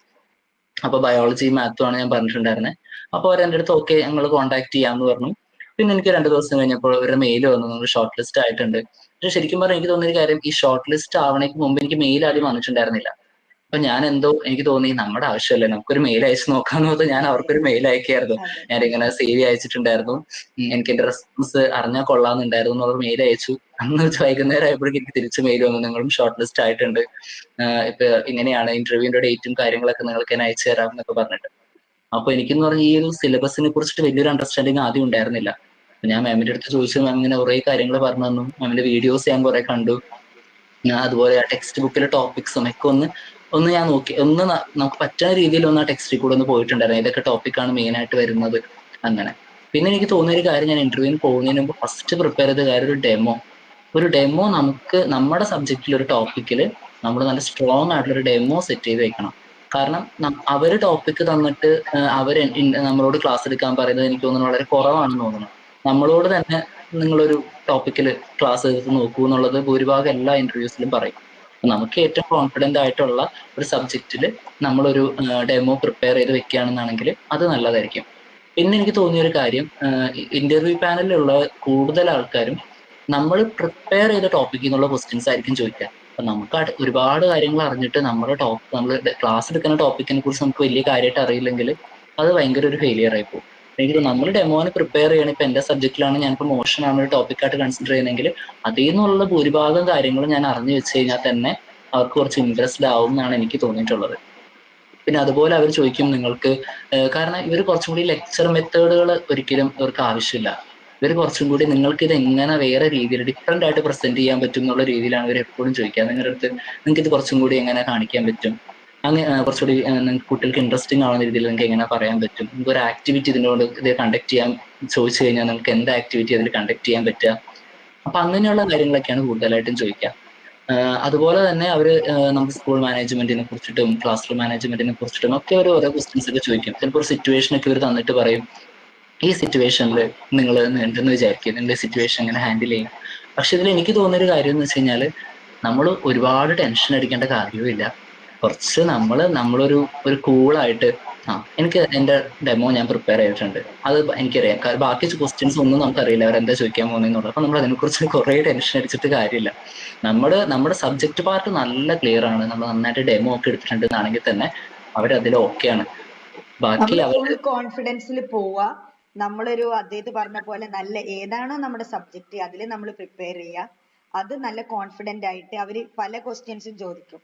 അപ്പൊ ബയോളജി മാത്തും ആണ് ഞാൻ പറഞ്ഞിട്ടുണ്ടായിരുന്നത് അപ്പൊ അവർ എന്റെ അടുത്ത് ഓക്കെ ഞങ്ങൾ കോൺടാക്ട് ചെയ്യാന്ന് പറഞ്ഞു. പിന്നെ എനിക്ക് രണ്ടു ദിവസം കഴിഞ്ഞപ്പോൾ ഒരു മെയിൽ വന്നു. നിങ്ങൾ ഷോർട്ട് ലിസ്റ്റ് ആയിട്ടുണ്ട്. പക്ഷെ ശരിക്കും പറഞ്ഞാൽ എനിക്ക് തോന്നിയ കാര്യം ഈ ഷോർട്ട് ലിസ്റ്റ് ആവണേക്ക് മുമ്പ് എനിക്ക് മെയിൽ ആദ്യം വന്നിട്ടുണ്ടായിരുന്നില്ല. അപ്പൊ ഞാൻ എന്തോ എനിക്ക് തോന്നി നമ്മുടെ ആവശ്യമല്ലേ നമുക്കൊരു മെയിൽ അയച്ച് നോക്കാന്ന് പറഞ്ഞാൽ ഞാൻ അവർക്കൊരു മെയിൽ അയക്കായിരുന്നു. ഞാൻ ഇങ്ങനെ സേവ് അയച്ചിട്ടുണ്ടായിരുന്നു. എനിക്ക് എന്റെ റെസ്പോൺസ് അറിഞ്ഞാൽ കൊള്ളാന്നുണ്ടായിരുന്നു അവർ മെയിൽ അയച്ചു. അന്ന് വെച്ച് വൈകുന്നേരം ആയപ്പോഴേക്കും എനിക്ക് തിരിച്ചു മെയിൽ വന്നു. നിങ്ങളും ഷോർട്ട് ലിസ്റ്റ് ആയിട്ടുണ്ട് ഇപ്പൊ ഇങ്ങനെയാണ് ഇന്റർവ്യൂവിന്റെ ഡേറ്റും കാര്യങ്ങളൊക്കെ നിങ്ങൾക്ക് ഞാൻ അയച്ചു തരാം എന്നൊക്കെ പറഞ്ഞിട്ട്. അപ്പൊ എനിക്കെന്ന് പറഞ്ഞ ഈ ഒരു സിലബസിനെ കുറിച്ചിട്ട് വലിയൊരു അണ്ടർസ്റ്റാൻഡിങ് ആദ്യം ഉണ്ടായിരുന്നില്ല. ഞാൻ മാമിന്റെ അടുത്ത് ചോദിച്ചു മാം ഇങ്ങനെ കുറെ കാര്യങ്ങൾ പറഞ്ഞു തന്നു. മാമിന്റെ വീഡിയോസ് ഞാൻ കുറെ കണ്ടു. ഞാൻ അതുപോലെ ആ ടെക്സ്റ്റ് ബുക്കിലെ ടോപ്പിക്സും ഒക്കെ ഒന്ന് ഒന്ന് ഞാൻ നോക്കി ഒന്ന് നമുക്ക് പറ്റുന്ന രീതിയിൽ ഒന്ന് ആ ടെക്സ്റ്റിൽ കൂടെ ഒന്ന് പോയിട്ടുണ്ടായിരുന്നു. ഏതൊക്കെ ടോപ്പിക്കാണ് മെയിൻ ആയിട്ട് വരുന്നത് അങ്ങനെ. പിന്നെ എനിക്ക് തോന്നിയ ഒരു കാര്യം ഞാൻ ഇന്റർവ്യൂവിന് പോകുന്നതിന് മുമ്പ് ഫസ്റ്റ് പ്രിപ്പയർ ചെയ്ത കാര്യം ഒരു ഡെമോ ഒരു ഡെമോ നമുക്ക് നമ്മുടെ സബ്ജക്റ്റിൽ ഒരു ടോപ്പിക്കിൽ നമ്മൾ നല്ല സ്ട്രോങ് ആയിട്ടുള്ള ഒരു ഡെമോ സെറ്റ് ചെയ്ത് വെക്കണം. കാരണം അവർ ടോപ്പിക്ക് തന്നിട്ട് അവർ നമ്മളോട് ക്ലാസ് എടുക്കാൻ പറയുന്നത് എനിക്ക് തോന്നുന്നു വളരെ കുറവാണെന്ന് തോന്നുന്നു. നമ്മളോട് തന്നെ നിങ്ങളൊരു ടോപ്പിക്കിൽ ക്ലാസ് എടുത്ത് നോക്കൂ എന്നുള്ളത് ഭൂരിഭാഗം എല്ലാ ഇന്റർവ്യൂസിലും പറയും. നമുക്ക് ഏറ്റവും കോൺഫിഡന്റ് ആയിട്ടുള്ള ഒരു സബ്ജക്റ്റിൽ നമ്മളൊരു ഡെമോ പ്രിപ്പയർ ചെയ്ത് വെക്കുകയാണെന്നാണെങ്കിൽ അത് നല്ലതായിരിക്കും. പിന്നെ എനിക്ക് തോന്നിയ ഒരു കാര്യം ഇന്റർവ്യൂ പാനലിലുള്ള കൂടുതൽ ആൾക്കാരും നമ്മൾ പ്രിപ്പയർ ചെയ്ത ടോപ്പിക്കിൽ നിന്നുള്ള ക്വസ്റ്റ്യൻസ് ആയിരിക്കും ചോദിക്കുക. അപ്പൊ നമുക്ക് ഒരുപാട് കാര്യങ്ങൾ അറിഞ്ഞിട്ട് നമ്മുടെ ടോപ്പ് നമ്മൾ ക്ലാസ് എടുക്കുന്ന ടോപ്പിക്കിനെ കുറിച്ച് നമുക്ക് വലിയ കാര്യമായിട്ട് അറിയില്ലെങ്കിൽ അത് ഭയങ്കര ഒരു ഫെയിലിയർ ആയി പോകും. എനിക്ക് നമ്മൾ ഡെമോന് പ്രിപ്പയർ ചെയ്യണം. ഇപ്പൊ എന്റെ സബ്ജക്റ്റിലാണ് ഞാനിപ്പോൾ മോഷൻ ആണ് ഒരു ടോപ്പിക്കായിട്ട് കൺസിഡർ ചെയ്യുന്നതെങ്കിൽ അതിൽ നിന്നുള്ള ഭൂരിഭാഗം കാര്യങ്ങളും ഞാൻ അറിഞ്ഞു വെച്ച് കഴിഞ്ഞാൽ തന്നെ അവർക്ക് കുറച്ച് ഇൻട്രസ്റ്റ് ആവും എന്നാണ് എനിക്ക് തോന്നിയിട്ടുള്ളത്. പിന്നെ അതുപോലെ അവർ ചോദിക്കും നിങ്ങൾക്ക് കാരണം ഇവർ കുറച്ചും കൂടി ലെക്ചർ മെത്തേഡുകൾ ഒരിക്കലും ഇവർക്ക് ആവശ്യമില്ല. ഇവർ കുറച്ചും കൂടി നിങ്ങൾക്ക് ഇത് എങ്ങനെ വേറെ രീതിയിൽ ഡിഫറെന്റ് ആയിട്ട് പ്രസന്റ് ചെയ്യാൻ പറ്റും എന്നുള്ള രീതിയിലാണ് ഇവർ എപ്പോഴും ചോദിക്കുക നിങ്ങളുടെ അടുത്ത് നിങ്ങൾക്ക് ഇത് കുറച്ചും കൂടി എങ്ങനെ കാണിക്കാൻ പറ്റും? അങ്ങനെ കുറച്ചുകൂടി കുട്ടികൾക്ക് ഇൻട്രസ്റ്റിംഗ് ആവുന്ന രീതിയിൽ നിങ്ങൾക്ക് എങ്ങനെ പറയാൻ പറ്റും? നിങ്ങൾക്ക് ഒരു ആക്ടിവിറ്റി ഇതിനോട് ഇത് കണ്ടക്ട് ചെയ്യാൻ ചോദിച്ചു കഴിഞ്ഞാൽ നിങ്ങൾക്ക് എന്ത് ആക്ടിവിറ്റി അതിൽ കണ്ടക്ട് ചെയ്യാൻ പറ്റുക? അപ്പൊ അങ്ങനെയുള്ള കാര്യങ്ങളൊക്കെയാണ് കൂടുതലായിട്ടും ചോദിക്കുക. അതുപോലെ തന്നെ അവർ നമുക്ക് സ്കൂൾ മാനേജ്മെന്റിനെ കുറിച്ചിട്ടും ക്ലാസ് റൂം മാനേജ്മെന്റിനെ കുറിച്ചിട്ടും ഒക്കെ അവർ ഓരോ ക്വസ്റ്റ്യൻസ് ഒക്കെ ചോദിക്കും. ചിലപ്പോൾ ഒരു സിറ്റുവേഷൻ ഒക്കെ ഇവർ തന്നിട്ട് പറയും ഈ സിറ്റുവേഷനിൽ നിങ്ങൾ ഉണ്ടെന്ന് വിചാരിക്കും? നിങ്ങളുടെ സിറ്റുവേഷൻ എങ്ങനെ ഹാൻഡിൽ ചെയ്യും? പക്ഷെ ഇതിൽ എനിക്ക് ഒരു കാര്യം എന്ന് വെച്ച് കഴിഞ്ഞാൽ നമ്മൾ ഒരുപാട് ടെൻഷൻ അടിക്കേണ്ട കാര്യവുമില്ല. കുറച്ച് നമ്മൾ നമ്മളൊരു ഒരു കൂളായിട്ട് ആ എനിക്ക് എന്റെ ഡെമോ ഞാൻ പ്രിപ്പയർ ചെയ്തിട്ടുണ്ട്. അത് എനിക്കറിയാം. കാരണം ബാക്കി ക്വസ്റ്റ്യൻസ് ഒന്നും നമുക്കറിയില്ല. എന്താ ചോദിക്കാൻ പോകുന്നതെന്നുള്ളത് അപ്പൊ നമ്മൾ അതിനെക്കുറിച്ച് കുറേ ടെൻഷൻ അടിച്ചിട്ട് കാര്യമില്ല. നമ്മൾ നമ്മുടെ സബ്ജക്ട് പാർട്ട് നല്ല ക്ലിയർ ആണ്. നമ്മൾ നന്നായിട്ട് ഡെമോ ഒക്കെ എടുത്തിട്ടുണ്ട് എന്നാണെങ്കിൽ തന്നെ അവരതിൽ ഓക്കെയാണ് ബാക്കി അവർ കോൺഫിഡൻസിൽ പോവാ. നമ്മളൊരു അദ്ദേഹത്തെ പറഞ്ഞ പോലെ നല്ല ഏതാണോ നമ്മുടെ സബ്ജക്ട് അതിൽ നമ്മൾ പ്രിപ്പയർ ചെയ്യുക അത് നല്ല കോൺഫിഡന്റ് ആയിട്ട് അവർ പല ക്വസ്റ്റ്യൻസും ചോദിക്കും.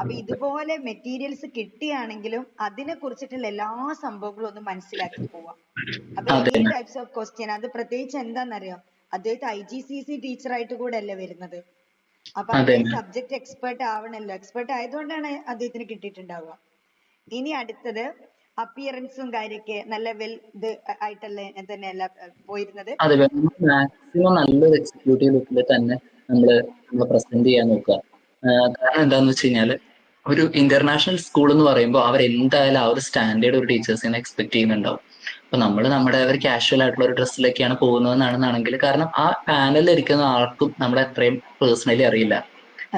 അപ്പൊ ഇതുപോലെ മെറ്റീരിയൽസ് കിട്ടിയാണെങ്കിലും അതിനെ കുറിച്ചിട്ടുള്ള എല്ലാ സംഭവങ്ങളും ഒന്ന് മനസ്സിലാക്കി പോവാം. അപ്പൊ അതെ. ഈ ടൈപ്സ് ഓഫ് ക്വസ്റ്റ്യൻ അത് പ്രത്യേകിച്ച് എന്താണെന്നറിയോ അദ്ദേഹത്തെ I G C C teacher ആയിട്ട് കൂടെ അല്ലേ വരുന്നത്? അപ്പൊ. അദ്ദേഹം സബ്ജക്ട് എക്സ്പേർട്ട് ആവണല്ലോ. എക്സ്പേർട്ട് ആയതുകൊണ്ടാണ് അദ്ദേഹത്തിന് കിട്ടിയിട്ടുണ്ടാവുക. ഇനി അടുത്തത് അപ്പിയറൻസും കാര്യമൊക്കെ നല്ല വെൽ ഇത് ആയിട്ടല്ലേ തന്നെയല്ല പോയിരുന്നത്? അതെ. മാക്സിമം നല്ലൊരു എക്സിക്യൂട്ടീവ് ലുക്കിൽ തന്നെ നമ്മൾ നമ്മൾ പ്രസന്റ് ചെയ്യാൻ നോക്കുക. കാരണം എന്താന്ന് വെച്ച് കഴിഞ്ഞാൽ ഒരു ഇന്റർനാഷണൽ സ്കൂൾ എന്ന് പറയുമ്പോൾ അവർ എന്തായാലും ആ ഒരു സ്റ്റാൻഡേർഡ് ഒരു ടീച്ചേഴ്സിനെ എക്സ്പെക്ട് ചെയ്യുന്നുണ്ടാവും. അപ്പൊ നമ്മൾ നമ്മുടെ ഒരു കാഷ്വൽ ആയിട്ടുള്ള ഒരു ഡ്രസ്സിലൊക്കെയാണ് പോകുന്നതെന്നാണെന്നാണെങ്കിൽ കാരണം ആ പാനലിൽ ഇരിക്കുന്ന ആൾക്കും നമ്മളെ അത്രയും പേഴ്സണലി അറിയില്ല.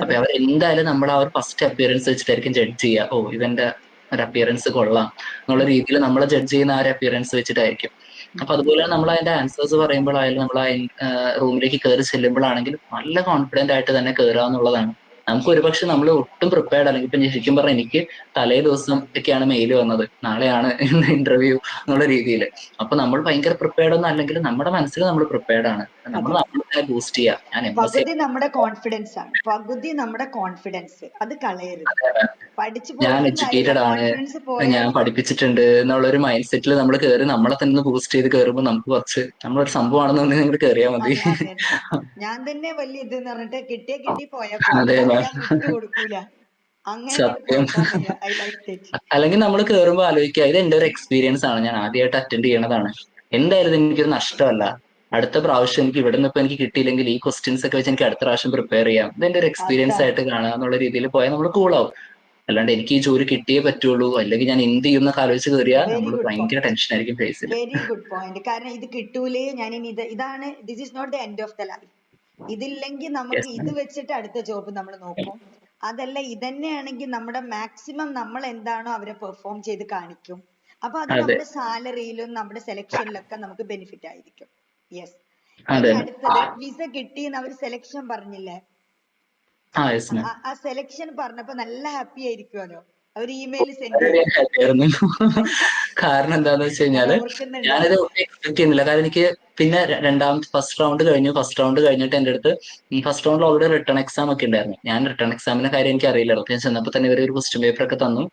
അപ്പൊ അവർ എന്തായാലും നമ്മൾ ആ ഒരു ഫസ്റ്റ് അപ്പിയറൻസ് വെച്ചിട്ടായിരിക്കും ജഡ്ജ് ചെയ്യുക. ഓ ഇവന്റെ ഒരു അപ്പിയറൻസ് കൊള്ളാം. എന്നുള്ള രീതിയിൽ നമ്മളെ ജഡ്ജ് ചെയ്യുന്ന ആ ഒരു അപ്പിയറൻസ് വെച്ചിട്ടായിരിക്കും. അപ്പൊ അതുപോലെ നമ്മൾ അതിന്റെ ആൻസേഴ്സ് പറയുമ്പോഴായാലും നമ്മൾ റൂമിലേക്ക് കയറി ചെല്ലുമ്പോഴാണെങ്കിലും നല്ല കോൺഫിഡന്റ് ആയിട്ട് തന്നെ കയറുക എന്നുള്ളതാണ് നമുക്ക് ഒരുപക്ഷെ നമ്മൾ ഒട്ടും പ്രിപ്പയർഡ് അല്ലെങ്കിൽ ഇപ്പൊ ശരിക്കും പറഞ്ഞാൽ എനിക്ക് തലേ ദിവസം ഒക്കെയാണ് മെയിൽ വന്നത്. നാളെയാണ് ഇന്റർവ്യൂ എന്നുള്ള രീതിയിൽ അപ്പൊ നമ്മൾ ഭയങ്കര പ്രിപ്പയർഡ് ഒന്നും അല്ലെങ്കിൽ നമ്മുടെ മനസ്സിൽ നമ്മൾ പ്രിപ്പയർഡ് ആണ്. നമ്മൾ നമ്മളെ ബൂസ്റ്റ് ചെയ്യാം. ഞാൻ പകുതി നമ്മുടെ കോൺഫിഡൻസ് ആണ്. പകുതി നമ്മുടെ കോൺഫിഡൻസ് അത് കളയരുത്. ഞാൻ എഡ്യൂക്കേറ്റഡ് ആണ്. ഞാൻ പഠിപ്പിച്ചിട്ടുണ്ട് എന്നുള്ള ഒരു മൈൻഡ് സെറ്റിൽ നമ്മൾ കയറി നമ്മളെ തന്നെ ബൂസ്റ്റ് ചെയ്ത് കയറുമ്പോൾ നമുക്ക് കുറച്ച് നമ്മളൊരു സംഭവമാണെന്ന് നിങ്ങൾ കയറിയാൽ മതി. ഞാൻ തന്നെ വലിയ ഇത് പറഞ്ഞിട്ട് കിട്ടിയ കിട്ടി പോയാ അതെ, ഞാൻ മാം. വിട്ടു കൊടുക്കൂല. അങ്ങനെ സത്യം. അല്ലെങ്കിൽ നമ്മൾ കയറുമ്പോൾ ആലോചിക്കുക ഇത് എന്റെ ഒരു എക്സ്പീരിയൻസ് ആണ്. ഞാൻ ആദ്യമായിട്ട് അറ്റൻഡ് ചെയ്യണതാണ്. എന്തായാലും എനിക്കൊരു നഷ്ടമല്ല. അടുത്ത പ്രാവശ്യം എനിക്ക് ഇവിടെ നിന്ന് ഇപ്പൊ എനിക്ക് കിട്ടിയില്ലെങ്കിൽ ഈ ക്വസ്റ്റ്യൻസ് ഒക്കെ വെച്ച് എനിക്ക് അടുത്ത പ്രാവശ്യം പ്രിപ്പയർ ചെയ്യാം. ഇത് എന്റെ ഒരു എക്സ്പീരിയൻസ് ആയിട്ട് കാണുക എന്നുള്ള രീതിയിൽ പോയാൽ നമ്മൾ കൂളാവും അല്ലാണ്ട് എനിക്ക് ഈ ജോലി കിട്ടിയേ പറ്റുള്ളൂ. അല്ലെങ്കിൽ ഞാൻ എന്ത് ചെയ്യുന്ന ആലോചിച്ച് കയറിയാൽ നമ്മൾ ഭയങ്കര ടെൻഷൻ ആയിരിക്കും ഫേസിൽ വെരി ഗുഡ് പോയിന്റ് കാരണം ഇത് കിട്ടൂലേ? ഞാൻ ഇനി ഇത് ഇതാണ് this is not the end of the life ഇതില്ലെങ്കിൽ നമുക്ക് ഇത് വെച്ചിട്ട് അടുത്ത ജോബ് നമ്മൾ നോക്കും. അതല്ല ഇതന്നെയാണെങ്കിൽ നമ്മുടെ മാക്സിമം നമ്മൾ എന്താണോ അവരെ പെർഫോം ചെയ്ത് കാണിക്കും. അപ്പൊ അത്. നമ്മുടെ സാലറിയിലും നമ്മുടെ സെലക്ഷനിലൊക്കെ നമുക്ക് ബെനിഫിറ്റ് ആയിരിക്കും. യെസ് അടുത്തത് വിസ കിട്ടിയെന്ന് അവർ സെലക്ഷൻ പറഞ്ഞില്ലേ? ആ സെലക്ഷൻ പറഞ്ഞപ്പോ നല്ല ഹാപ്പി ആയിരിക്കുവാനോ അവർ ഇമെയിൽ സെൻഡ് കാരണം എന്താന്ന് വെച്ച് കഴിഞ്ഞാൽ ഞാനത് എക്സ്പെക്ട് ചെയ്യുന്നില്ല. കാരണം എനിക്ക് പിന്നെ രണ്ടാമത്തെ ഫസ്റ്റ് റൗണ്ട് കഴിഞ്ഞു. ഫസ്റ്റ് റൗണ്ട് കഴിഞ്ഞിട്ട് എന്റെ അടുത്ത് ഫസ്റ്റ് റൗണ്ടിൽ ഓൾറെഡി റിട്ടേൺ എക്സാം ഒക്കെ ഉണ്ടായിരുന്നു. ഞാൻ റിട്ടേൺ എക്സാമിന്റെ കാര്യം എനിക്ക് അറിയില്ലായിരുന്നു. ഞാൻ ചെന്നപ്പോൾ തന്നെ ഇവർ ഒരു ക്വസ്റ്റ്യൻ പേപ്പർ ഒക്കെ തന്നു.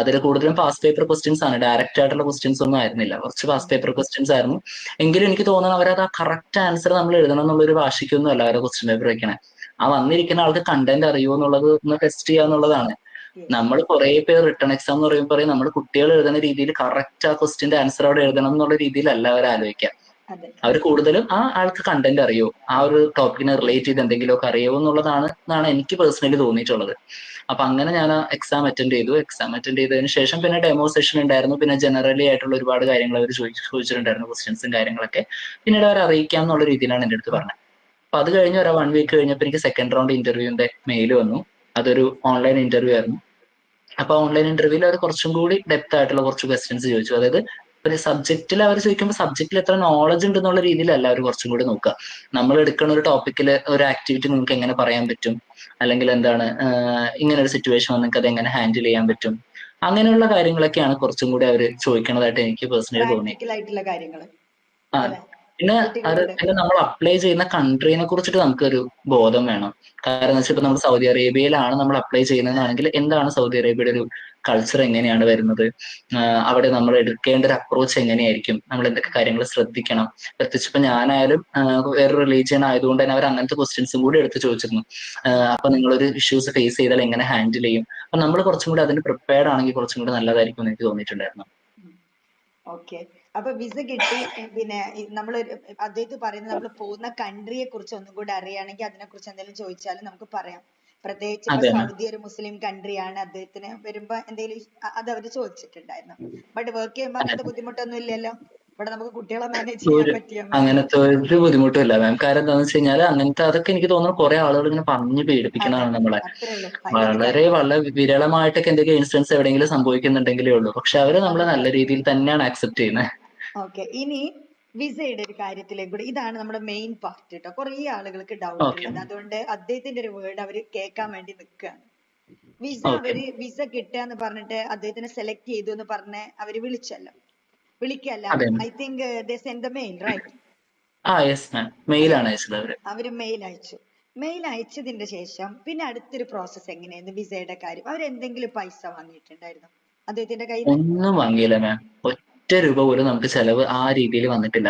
അതിൽ കൂടുതലും പാസ്റ്റ് പേപ്പർ ക്വസ്റ്റ്യൻസ് ആണ്. ഡയറക്റ്റ് ആയിട്ടുള്ള ക്വസ്റ്റ്യൻസ് ഒന്നും ആയിരുന്നില്ല. കുറച്ച് പാസ്റ്റ് പേപ്പർ ക്വസ്റ്റ്യൻസ് ആയിരുന്നു. എങ്കിലും എനിക്ക് തോന്നുന്നത് അവരത് ആ കറക്റ്റ് ആൻസർ നമ്മൾ എഴുതണം എന്നുള്ള ഒരു വാശിക്കൊന്നും അല്ല അവരുടെ ക്വസ്റ്റ്യൻ പേപ്പർ വെക്കണേ. ആ വന്നിരിക്കുന്ന ആൾക്ക് കണ്ടന്റ് അറിയുമോ എന്നുള്ളത് ഒന്ന് ടെസ്റ്റ് ചെയ്യുക എന്നുള്ളതാണ്. നമ്മൾ കുറെ പേർ റിട്ടേൺ എക്സാം എന്ന് പറയുമ്പോൾ പറയും നമ്മൾ കുട്ടികൾ എഴുതുന്ന രീതിയിൽ കറക്റ്റ് ആ ക്വസ്റ്റിന്റെ ആൻസർ അവിടെ എഴുതണം എന്നുള്ള രീതിയിലല്ല അവർ ആലോചിക്കുക. അവർ കൂടുതലും ആ ആൾക്ക് കണ്ടന്റ് അറിയോ ആ ഒരു ടോപ്പിക്കിനെ റിലേറ്റ് ചെയ്ത് എന്തെങ്കിലുമൊക്കെ അറിയോ എന്നുള്ളതാണ് എന്നാണ് എനിക്ക് പേഴ്സണലി തോന്നിയിട്ടുള്ളത്. അപ്പൊ അങ്ങനെ ഞാൻ ആ എക്സാം അറ്റൻഡ് ചെയ്തു. എക്സാം അറ്റൻഡ് ചെയ്തതിന് ശേഷം പിന്നെ ഡെമോ സെഷൻ ഉണ്ടായിരുന്നു. പിന്നെ ജനറലി ആയിട്ടുള്ള ഒരുപാട് കാര്യങ്ങൾ അവർ ചോദിച്ചിട്ടുണ്ടായിരുന്നു ക്വസ്റ്റ്യൻസും കാര്യങ്ങളൊക്കെ. പിന്നീട് അവർ അറിയിക്കാം എന്നുള്ള രീതിയിലാണ് എന്റെ അടുത്ത് പറഞ്ഞത്. അപ്പൊ അത് കഴിഞ്ഞ് ഒരു വൺ വീക്ക് കഴിഞ്ഞപ്പോൾ എനിക്ക് സെക്കൻഡ് റൗണ്ട് ഇന്റർവ്യൂവിന്റെ മെയിൽ വന്നു. അതൊരു ഓൺലൈൻ ഇന്റർവ്യൂ ആയിരുന്നു. അപ്പൊ ഓൺലൈൻ ഇന്റർവ്യൂവിൽ അവർ കുറച്ചും കൂടി ഡെപ്ത് ആയിട്ടുള്ള കുറച്ച് ക്വസ്റ്റ്യൻസ് ചോദിച്ചു. അതായത് ഒരു സബ്ജക്റ്റിൽ അവർ ചോദിക്കുമ്പോൾ സബ്ജക്റ്റിൽ എത്ര നോളജ് ഉണ്ട് എന്നുള്ള രീതിയിലല്ല അവർ കുറച്ചും കൂടി നോക്കുക നമ്മൾ എടുക്കുന്ന ഒരു ടോപ്പിക്കിൽ ഒരു ആക്ടിവിറ്റി നിങ്ങൾക്ക് എങ്ങനെ പറയാൻ പറ്റും? അല്ലെങ്കിൽ എന്താണ് ഇങ്ങനെ ഒരു സിറ്റുവേഷൻ നിങ്ങൾക്ക് അത് എങ്ങനെ ഹാൻഡിൽ ചെയ്യാൻ പറ്റും? അങ്ങനെയുള്ള കാര്യങ്ങളൊക്കെയാണ് കുറച്ചും കൂടി അവർ ചോദിക്കണതായിട്ട് എനിക്ക് പേഴ്സണലി തോന്നി പിന്നെ അത് പിന്നെ നമ്മൾ അപ്ലൈ ചെയ്യുന്ന കൺട്രീനെ കുറിച്ചിട്ട് നമുക്കൊരു ബോധം വേണം. കാരണം വെച്ചാൽ ഇപ്പൊ നമ്മൾ സൗദി അറേബ്യയിലാണ് നമ്മൾ അപ്ലൈ ചെയ്യുന്നതാണെങ്കിൽ എന്താണ് സൗദി അറേബ്യയുടെ ഒരു കൾച്ചർ എങ്ങനെയാണ് വരുന്നത്? അവിടെ നമ്മൾ എടുക്കേണ്ട ഒരു അപ്രോച്ച് എങ്ങനെയായിരിക്കും? നമ്മൾ എന്തൊക്കെ കാര്യങ്ങൾ ശ്രദ്ധിക്കണം? പ്രത്യേകിച്ച് ഇപ്പൊ ഞാനായാലും വേറെ റിലീജിയൻ ആയതുകൊണ്ട് തന്നെ അവർ അങ്ങനത്തെ ക്വസ്റ്റ്യൻസും കൂടി എടുത്ത് ചോദിച്ചിരുന്നു. അപ്പൊ നിങ്ങളൊരു ഇഷ്യൂസ് ഫേസ് ചെയ്താൽ എങ്ങനെ ഹാൻഡിൽ ചെയ്യും? അപ്പൊ നമ്മൾ കുറച്ചും കൂടി അതിന് പ്രിപ്പയർഡ് ആണെങ്കിൽ കുറച്ചും കൂടി നല്ലതായിരിക്കും എന്ന് എനിക്ക് തോന്നിയിട്ടുണ്ടായിരുന്നു. ഓക്കെ അപ്പൊ വിസ കിട്ടി പിന്നെ നമ്മൾ അദ്ദേഹത്തെ പറയുന്നത് നമ്മൾ പോകുന്ന കൺട്രിയെ കുറിച്ച് ഒന്നും കൂടി അറിയുകയാണെങ്കിൽ അതിനെ കുറിച്ച് എന്തെങ്കിലും ചോദിച്ചാലും നമുക്ക് പറയാം. പ്രത്യേകിച്ച് ഇപ്പൊ. സൗദി ഒരു മുസ്ലിം കൺട്രിയാണ് അദ്ദേഹത്തിന് വരുമ്പോ എന്തെങ്കിലും അത് അവർ ചോദിച്ചിട്ടുണ്ടായിരുന്നു. ബട്ട് വർക്ക് ചെയ്യുമ്പോ അങ്ങനത്തെ ബുദ്ധിമുട്ടൊന്നും ഇല്ലല്ലോ. ഇവിടെ നമുക്ക് കുട്ടികളെ മാനേജ് ചെയ്യാൻ പറ്റിയ? അങ്ങനത്തെ ഒരു ബുദ്ധിമുട്ടും ഇല്ല. മാം കാരണം എന്താണെന്ന് വെച്ച് കഴിഞ്ഞാൽ അങ്ങനത്തെ അതൊക്കെ എനിക്ക് തോന്നുന്നു കുറെ ആളുകൾ ഇങ്ങനെ പറഞ്ഞു പേടിപ്പിക്കണതാണ് നമ്മളെ. വളരെ വളരെ വിരളമായിട്ടൊക്കെ എന്തെങ്കിലും ഇൻസിഡൻസ് എവിടെയെങ്കിലും സംഭവിക്കുന്നുണ്ടെങ്കിലേ ഉള്ളൂ. പക്ഷെ അവർ നമ്മളെ നല്ല രീതിയിൽ തന്നെയാണ് ആക്സെപ്റ്റ് ചെയ്യുന്നത് ഓക്കെ ഇനി വിസയുടെ ഒരു കാര്യത്തിലേക്ക് കൂടി. ഇതാണ് നമ്മുടെ മെയിൻ പാർട്ട് കേട്ടോ കുറേ ആളുകൾക്ക് ഡൗട്ട്. ഉള്ളത്. അതുകൊണ്ട് അദ്ദേഹത്തിന്റെ ഒരു വേർഡ് അവർ കേൾക്കാൻ വേണ്ടി നിൽക്കുകയാണ്. വിസ. അവർ വിസ കിട്ടുക എന്ന് പറഞ്ഞിട്ട് അദ്ദേഹത്തിനെ സെലക്ട് ചെയ്തു എന്ന് പറഞ്ഞ് അവർ വിളിച്ചല്ലോ. വിളിക്കല്ല. I think they send the mail right ആ യെസ് മാം അയച്ചത് അവർ. അവർ മെയിൽ അയച്ചു. മെയിൽ അയച്ചതിന്റെ ശേഷം പിന്നെ അടുത്തൊരു പ്രോസസ് എങ്ങനെയായിരുന്നു വിസയുടെ കാര്യം? അവർ എന്തെങ്കിലും പൈസ വാങ്ങിയിട്ടുണ്ടായിരുന്നു? അദ്ദേഹത്തിന്റെ കയ്യിൽ ഒന്നും വാങ്ങിയില്ല മാം ഒറ്റ രൂപ പോലും നമുക്ക് ചെലവ് ആ രീതിയിൽ വന്നിട്ടില്ല.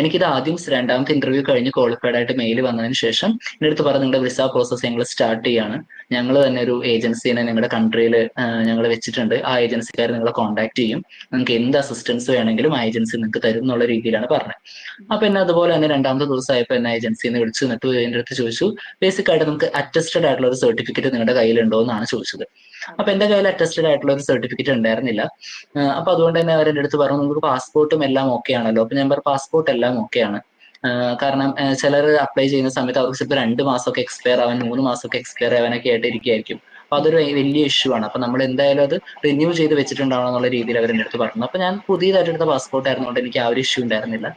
എനിക്കിത് ആദ്യം രണ്ടാമത്തെ ഇന്റർവ്യൂ കഴിഞ്ഞ് ക്വാളിഫൈഡ് ആയിട്ട് മെയിൽ വന്നതിന് ശേഷം എന്റെ അടുത്ത് പറഞ്ഞു നിങ്ങളുടെ വിസ പ്രോസസ് ഞങ്ങൾ സ്റ്റാർട്ട് ചെയ്യാണ്. ഞങ്ങൾ തന്നെ ഒരു ഏജൻസിനെ നിങ്ങളുടെ കൺട്രിയിൽ ഞങ്ങൾ വെച്ചിട്ടുണ്ട്. ആ ഏജൻസിക്കാർ നിങ്ങളെ കോൺടാക്ട് ചെയ്യും. നിങ്ങൾക്ക് എന്ത് അസിസ്റ്റൻസ് വേണമെങ്കിലും ആ ഏജൻസി നിങ്ങൾക്ക് തരും എന്നുള്ള രീതിയിലാണ് പറഞ്ഞത്. അപ്പൊ എന്നെ അതുപോലെ തന്നെ രണ്ടാമത്തെ ദിവസമായപ്പോൾ എന്നെ ഏജൻസിയിൽ നിന്ന് വിളിച്ചു എന്നിട്ട് എന്റെ അടുത്ത് ചോദിച്ചു ബേസിക് ആയിട്ട് നമുക്ക് അറ്റസ്റ്റഡ് ആയിട്ടുള്ള ഒരു സർട്ടിഫിക്കറ്റ് നിങ്ങളുടെ കയ്യിലുണ്ടോ എന്നാണ് ചോദിച്ചത്. അപ്പൊ എന്റെ കയ്യിൽ അറ്റസ്റ്റഡ് ആയിട്ടുള്ള ഒരു സർട്ടിഫിക്കറ്റ് ഉണ്ടായിരുന്നില്ല. അപ്പൊ അതുകൊണ്ട് തന്നെ അവരെന്റെ അടുത്ത് പറഞ്ഞു നിങ്ങൾക്ക് പാസ്പോർട്ടും എല്ലാം ഓക്കെ ആണല്ലോ. അപ്പൊ ഞാൻ പറഞ്ഞു പാസ്പോർട്ട് എല്ലാം ഓക്കെ ആണ്. കാരണം ചിലർ അപ്ലൈ ചെയ്യുന്ന സമയത്ത് അവർക്ക് ചിലപ്പോൾ രണ്ട് മാസമൊക്കെ എക്സ്പയർ ആവാൻ മൂന്ന് മാസമൊക്കെ എക്സ്പയർ ആവാനൊക്കെ ആയിട്ട് ഇരിക്കുകയായിരിക്കും അപ്പൊ അതൊരു വലിയ ഇഷ്യൂ ആണ്. അപ്പൊ നമ്മൾ എന്തായാലും അത് റിന്യൂ ചെയ്ത് വെച്ചിട്ടുണ്ടാവണം എന്നുള്ള രീതിയിൽ എന്റെ അടുത്ത് പറഞ്ഞു. അപ്പൊ ഞാൻ പുതിയതായിട്ട് എടുത്ത പാസ്പോർട്ട് ആയിരുന്നുകൊണ്ട് എനിക്ക് ആ ഒരു ഇഷ്യൂ ഉണ്ടായിരുന്നില്ല.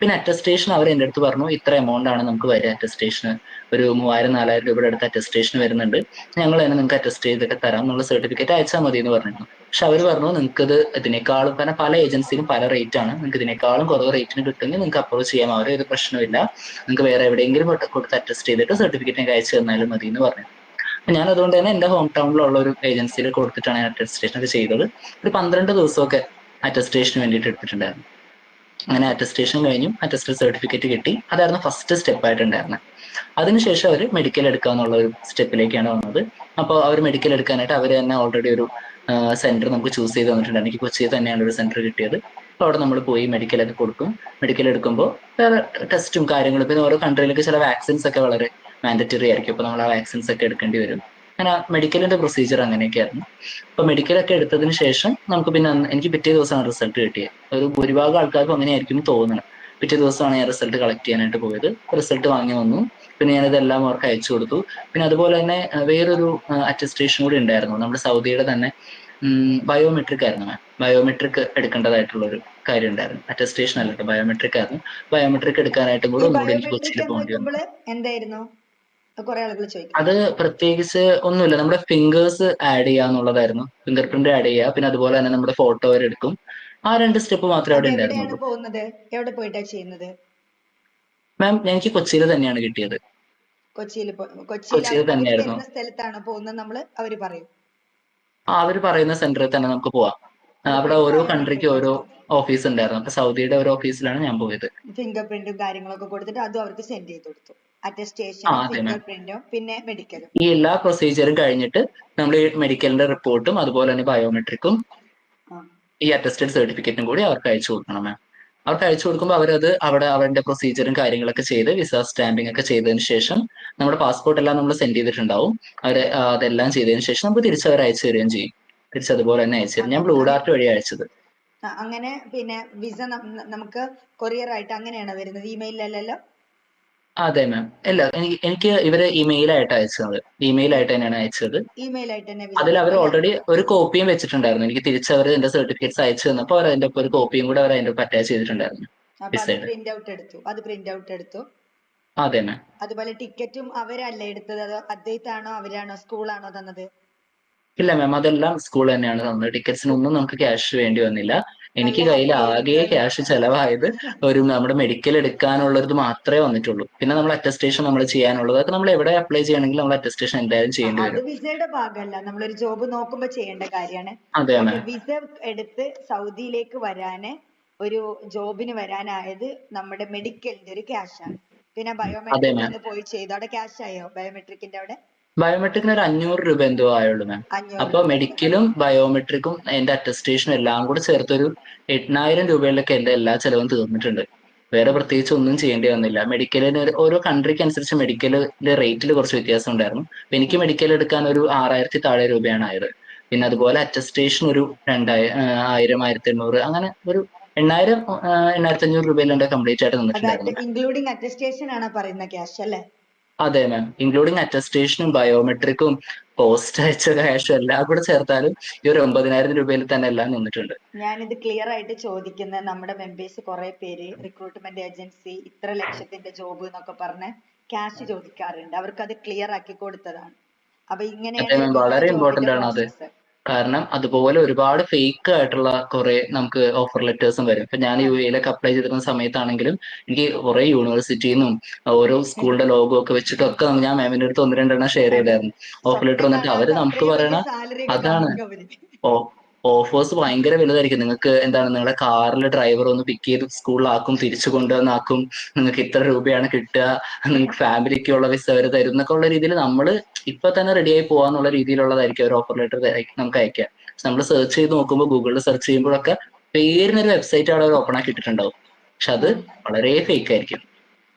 പിന്നെ അറ്റസ്റ്റേഷൻ അവർ എന്റെ അടുത്ത് പറഞ്ഞു ഇത്ര എമൗണ്ട് ആണ് നമുക്ക് വരിക അറ്റസ്റ്റേഷന് ഒരു മൂവായിരം നാലായിരം രൂപയുടെ അടുത്ത് അറ്റസ്റ്റേഷൻ വരുന്നുണ്ട്. ഞങ്ങൾ തന്നെ നിങ്ങൾക്ക് അറ്റസ്റ്റ് ചെയ്തൊക്കെ തരാം. എന്നുള്ള സർട്ടിഫിക്കറ്റ് അയച്ചാൽ മതി എന്ന് പറഞ്ഞു പക്ഷെ അവർ പറഞ്ഞു നിങ്ങൾക്ക് ഇത് ഇതിനേക്കാളും കാരണം പല ഏജൻസിയിലും പല റേറ്റ് ആണ്. നിങ്ങൾക്ക് ഇതിനേക്കാളും കുറവ് റേറ്റിന് കിട്ടുമെങ്കിൽ നിങ്ങൾക്ക് അപ്രോച്ച് ചെയ്യാം. അവരെ ഒരു പ്രശ്നമില്ല നിങ്ങൾക്ക് വേറെ എവിടെയെങ്കിലും കൊടുത്ത് അറ്റസ്റ്റ് ചെയ്തിട്ട് സർട്ടിഫിക്കറ്റ് എനിക്ക് അയച്ചു തന്നാലും മതി എന്ന് പറഞ്ഞു ഞാൻ അതുകൊണ്ട് തന്നെ എന്റെ ഹോം ടൗണിലുള്ള ഒരു ഏജൻസിയിൽ കൊടുത്തിട്ടാണ് ഞാൻ അറ്റസ്റ്റേഷൻ ഒക്കെ ചെയ്തത്. ഒരു പന്ത്രണ്ട് ദിവസമൊക്കെ അറ്റസ്റ്റേഷന് വേണ്ടിയിട്ട് എടുത്തിട്ടുണ്ടായിരുന്നു. അങ്ങനെ അറ്റസ്റ്റേഷൻ കഴിഞ്ഞു. അറ്റസ്റ്റഡ് സർട്ടിഫിക്കറ്റ് കിട്ടി. അതായിരുന്നു ഫസ്റ്റ് സ്റ്റെപ്പ് ആയിട്ടുണ്ടായിരുന്നത് അതിനുശേഷം അവർ മെഡിക്കൽ എടുക്കുക എന്നുള്ള ഒരു സ്റ്റെപ്പിലേക്കാണ് വന്നത്. അപ്പോൾ അവർ മെഡിക്കൽ എടുക്കാനായിട്ട് അവർ തന്നെ ഓൾറെഡി ഒരു സെന്റർ നമുക്ക് ചൂസ് ചെയ്ത് തന്നിട്ടുണ്ട്. എനിക്ക് കൊച്ചിയിൽ തന്നെയാണ് ഒരു സെന്റർ കിട്ടിയത്. അവിടെ നമ്മൾ പോയി മെഡിക്കലൊക്കെ കൊടുക്കും. മെഡിക്കൽ എടുക്കുമ്പോൾ വേറെ ടെസ്റ്റും കാര്യങ്ങളും. പിന്നെ ഓരോ കൺട്രിയിലൊക്കെ ചില വാക്സിൻസ് ഒക്കെ വളരെ മാൻഡറ്ററി ആയിരിക്കും. അപ്പോൾ നമ്മൾ ആ വാക്സിൻസ് ഒക്കെ എടുക്കേണ്ടി വരും. അങ്ങനെ മെഡിക്കലിന്റെ പ്രൊസീജിയർ അങ്ങനെയൊക്കെയായിരുന്നു. അപ്പൊ മെഡിക്കലൊക്കെ എടുത്തതിന് ശേഷം നമുക്ക് പിന്നെ എനിക്ക് പിറ്റേ ദിവസമാണ് റിസൾട്ട് കിട്ടിയത് ഒരു ഭൂരിഭാഗം ആൾക്കാർക്കും അങ്ങനെയായിരിക്കും തോന്നുന്നത് പിറ്റേ ദിവസമാണ് ഞാൻ റിസൾട്ട് കളക്ട് ചെയ്യാനായിട്ട് പോയത്. റിസൾട്ട് വാങ്ങി വന്നു. പിന്നെ ഞാനിതെല്ലാം അവർക്ക് അയച്ചു കൊടുത്തു. പിന്നെ അതുപോലെ തന്നെ വേറൊരു അറ്റസ്റ്റേഷൻ കൂടി ഉണ്ടായിരുന്നു. നമ്മുടെ സൗദിയുടെ തന്നെ ബയോമെട്രിക് ആയിരുന്നു മാം. ബയോമെട്രിക് എടുക്കേണ്ടതായിട്ടുള്ള ഒരു കാര്യം ഉണ്ടായിരുന്നു അറ്റസ്റ്റേഷൻ അല്ലട്ടോ ബയോമെട്രിക് ആയിരുന്നു. ബയോമെട്രിക് എടുക്കാനായിട്ട് കൂടെ ഒന്നുകൂടി എനിക്ക് കൊച്ചിയിൽ പോകേണ്ടി വന്നു. അത് പ്രത്യേകിച്ച് ഒന്നുമില്ല. നമ്മുടെ ഫിംഗേഴ്സ് ആഡ് ചെയ്യുക എന്നുള്ളതായിരുന്നു. ഫിംഗർ പ്രിന്റ് ആഡ് ചെയ്യുക. പിന്നെ അതുപോലെ തന്നെ നമ്മുടെ ഫോട്ടോ എടുക്കും. ആ രണ്ട് സ്റ്റെപ്പ് മാത്രമേ അവിടെ ഉണ്ടായിരുന്നുള്ളൂ. പോകുന്നത്? എവിടെ പോയിട്ടാ ചെയ്യുന്നത്? മാം എനിക്ക് കൊച്ചിയിൽ തന്നെയാണ് കിട്ടിയത്. കൊച്ചിയിൽ അവർ തന്നെയായിരുന്നു. തരുന്ന സ്ഥലത്താണ് പോകുന്നത് നമ്മൾ അവർ പറയും. ആ അവർ പറയുന്ന സെന്ററിൽ തന്നെ നമുക്ക് പോവാം. അവിടെ ഓരോ കൺട്രിക്ക് ഓരോ ഓഫീസ് ഉണ്ടായിരുന്നു. അപ്പൊ സൗദിയുടെ ഓരോ ഓഫീസിലാണ് ഞാൻ പോയത്. ഫിംഗർ പ്രിന്റും കാര്യങ്ങളൊക്കെ കൊടുത്തിട്ട് അതും അവർക്ക് സെൻഡ് ചെയ്ത് കൊടുത്തു. അറ്റസ്റ്റേഷനും പിന്നെ മെഡിക്കലും ഈ എല്ലാ പ്രൊസീജിയറും കഴിഞ്ഞിട്ട് നമ്മൾ ഈ മെഡിക്കലിന്റെ റിപ്പോർട്ടും അതുപോലെ തന്നെ ബയോമെട്രിക്കും ഈ അറ്റസ്റ്റഡ് സർട്ടിഫിക്കറ്റും കൂടി അവർക്ക് അയച്ചു കൊടുക്കണം മാം അവർക്ക് അയച്ചു കൊടുക്കുമ്പോൾ അവരത് അവിടെ അവരുടെ പ്രൊസീജിയറും കാര്യങ്ങളൊക്കെ ചെയ്ത് വിസ സ്റ്റാമ്പിംഗ് ഒക്കെ ചെയ്തതിന് ശേഷം നമ്മുടെ പാസ്പോർട്ട് എല്ലാം നമ്മൾ സെൻഡ് ചെയ്തിട്ടുണ്ടാവും. അവർ അതെല്ലാം ചെയ്തതിന് ശേഷം നമുക്ക് തിരിച്ച് അവർ അയച്ചു തരികയും ചെയ്യും. തിരിച്ച് അതുപോലെ തന്നെ അയച്ചു തരും. ഞാൻ ബ്ലൂ ഡാർട്ട് വഴി അയച്ചത്. അങ്ങനെ പിന്നെ വിസ നമുക്ക് കൊറിയർ ആയിട്ട് അങ്ങനെയാണ് വരുന്നത്? ഇമെയിലല്ലല്ലോ അതെ മാം അല്ല എനിക്ക് എനിക്ക് ഇവർ ഇമെയിൽ ആയിട്ട് അയച്ചത്. ഇമെയിൽ ആയിട്ട് തന്നെയാണ് അയച്ചത്. ഇമെയിൽ ആയിട്ട് തന്നെ അതിൽ അവർ ഓൾറെഡി ഒരു കോപ്പിയും വെച്ചിട്ടുണ്ടായിരുന്നു. എനിക്ക് തിരിച്ച് അവർ എന്റെ സർട്ടിഫിക്കറ്റ്സ് അയച്ചു തന്നപ്പോൾ അവർ അതിന്റെ ഒരു കോപ്പിയും കൂടെ അവർ അതിന്റെ അറ്റാച്ച് ചെയ്തിട്ടുണ്ടായിരുന്നു. പ്രിന്റ് ഔട്ട് എടുത്തു. അത് പ്രിന്റ് ഔട്ട് എടുത്തു. അതെ മാം അതുപോലെ ടിക്കറ്റും അവരല്ലേ എടുത്തത്? അതോ അദ്ദേഹത്താണോ അവരാണോ സ്കൂളാണോ തന്നത്? ഇല്ല മാം അതെല്ലാം സ്കൂൾ തന്നെയാണ് തന്നത്. ടിക്കറ്റ്സിനൊന്നും നമുക്ക് ക്യാഷ് വേണ്ടി വന്നില്ല. എനിക്ക് കയ്യിൽ ആകെ ക്യാഷ് ചെലവായത് ഒരു നമ്മുടെ മെഡിക്കൽ എടുക്കാനുള്ളത് മാത്രമേ വന്നിട്ടുള്ളൂ. പിന്നെ നമ്മൾ അറ്റസ്റ്റേഷൻ നമ്മൾ ചെയ്യാനുള്ളത് അതൊക്കെ നമ്മൾ എവിടെ അപ്ലൈ ചെയ്യണമെങ്കിൽ നമ്മൾ അറ്റസ്റ്റേഷൻ എന്തായാലും ചെയ്യേണ്ടി വരും. വിസയുടെ ഭാഗമല്ല. നമ്മളൊരു ജോബ് നോക്കുമ്പോൾ ചെയ്യേണ്ട കാര്യമാണ്. അതെ വിസ എടുത്ത് സൗദിയിലേക്ക് വരാന് ഒരു ജോബിന് വരാനായത് നമ്മുടെ മെഡിക്കലിന്റെ ഒരു ക്യാഷ് ആണ്. പിന്നെ ബയോമെട്രിക് പോയി ചെയ്തു. അവിടെ ക്യാഷ് ആയോ? ബയോമെട്രിക്കിന്റെ അവിടെ? ബയോമെട്രിക്കിന് ഒരു അഞ്ഞൂറ് രൂപ എന്തോ ആയുള്ളൂ മാം അപ്പൊ മെഡിക്കലും ബയോമെട്രിക്കും എന്റെ അറ്റസ്റ്റേഷനും എല്ലാം കൂടെ ചേർത്തൊരു എണ്ണായിരം രൂപയിലൊക്കെ എന്റെ എല്ലാ ചെലവും തീർന്നിട്ടുണ്ട്. വേറെ പ്രത്യേകിച്ച് ഒന്നും ചെയ്യേണ്ടി വന്നില്ല. മെഡിക്കലിന് ഓരോ കൺട്രിക്ക് അനുസരിച്ച് മെഡിക്കലിന്റെ റേറ്റിൽ കുറച്ച് വ്യത്യാസം ഉണ്ടായിരുന്നു. അപ്പൊ എനിക്ക് മെഡിക്കൽ എടുക്കാൻ ഒരു ആറായിരത്തി താഴെ രൂപയാണ് ആയത്. പിന്നെ അതുപോലെ അറ്റസ്റ്റേഷൻ ഒരു രണ്ടായിരം ആയിരം ആയിരത്തി എണ്ണൂറ് അങ്ങനെ ഒരു എണ്ണായിരം എണ്ണായിരത്തി അഞ്ഞൂറ് രൂപയിലുണ്ട് കംപ്ലീറ്റ് ആയിട്ട് നിന്നിട്ടുണ്ടായിരുന്നു ഇൻക്ലൂഡിംഗ് അറ്റസ്റ്റേഷൻ ആണ് പറയുന്ന ക്യാഷ് അല്ലേ? അതെ മാം ഇൻക്ലൂഡിങ് അറ്റസ്റ്റേഷനും ബയോമെട്രിക്കും പോസ്റ്റ് അയച്ച ക്യാഷും എല്ലാം കൂടെ ചേർത്താലും ഈ ഒരു ഒമ്പതിനായിരം രൂപയിൽ തന്നെ എല്ലാം നിന്നിട്ടുണ്ട്. ഞാനിത് ക്ലിയർ ആയിട്ട് ചോദിക്കുന്ന നമ്മുടെ മെമ്പേഴ്സ് കുറെ പേര് റിക്രൂട്ട്മെന്റ് ഏജൻസി ഇത്ര ലക്ഷത്തിന്റെ ജോബ് എന്നൊക്കെ പറഞ്ഞ് ക്യാഷ് ചോദിക്കാറുണ്ട്. അവർക്ക് അത് ക്ലിയർ ആക്കി കൊടുത്തതാണ്. അപ്പൊ ഇങ്ങനെ ഇങ്ങനെയാണ് വളരെ ഇമ്പോർട്ടന്റ് ആണ് അത്. കാരണം അതുപോലെ ഒരുപാട് ഫേക്ക് ആയിട്ടുള്ള കുറെ നമുക്ക് ഓഫർ ലെറ്റേഴ്സും വരും. ഇപ്പൊ ഞാൻ യു എയിലൊക്കെ അപ്ലൈ ചെയ്തിരുന്ന സമയത്താണെങ്കിലും എനിക്ക് കുറെ യൂണിവേഴ്സിറ്റിയിൽ നിന്നും ഓരോ സ്കൂളിന്റെ ലോഗോ ഒക്കെ വെച്ചിട്ടൊക്കെ ഞാൻ മാമിന്റെ അടുത്ത് ഒന്ന് രണ്ടെണ്ണം ഷെയർ ചെയ്തായിരുന്നു. ഓഫർ ലെറ്റർ വന്നിട്ട് അവർ നമുക്ക് പറയണ അതാണ്. ഓ ഓഫേഴ്സ് ഭയങ്കര വലുതായിരിക്കും. നിങ്ങൾക്ക് എന്താണ് നിങ്ങളുടെ കാറിൽ ഡ്രൈവർ ഒന്ന് പിക്ക് ചെയ്ത് സ്കൂളിലാക്കും തിരിച്ചു കൊണ്ടുവന്നാക്കും നിങ്ങൾക്ക് ഇത്ര രൂപയാണ് കിട്ടുക നിങ്ങൾക്ക് ഫാമിലിക്കുള്ള വിസ വരെ തരും എന്നൊക്കെ ഉള്ള രീതിയിൽ നമ്മൾ ഇപ്പൊ തന്നെ റെഡി ആയി പോവാന്നുള്ള രീതിയിലുള്ളതായിരിക്കും ഒരു ഓഫർ ലെറ്റർ നമുക്ക് അയക്കുക നമ്മൾ സെർച്ച് ചെയ്ത് നോക്കുമ്പോൾ ഗൂഗിളിൽ സെർച്ച് ചെയ്യുമ്പോഴൊക്കെ പേരിനൊരു വെബ്സൈറ്റ് അവിടെ ഓപ്പൺ ആക്കി ഇട്ടിട്ടുണ്ടാവും പക്ഷെ അത് വളരെ ഫേക്ക് ആയിരിക്കും.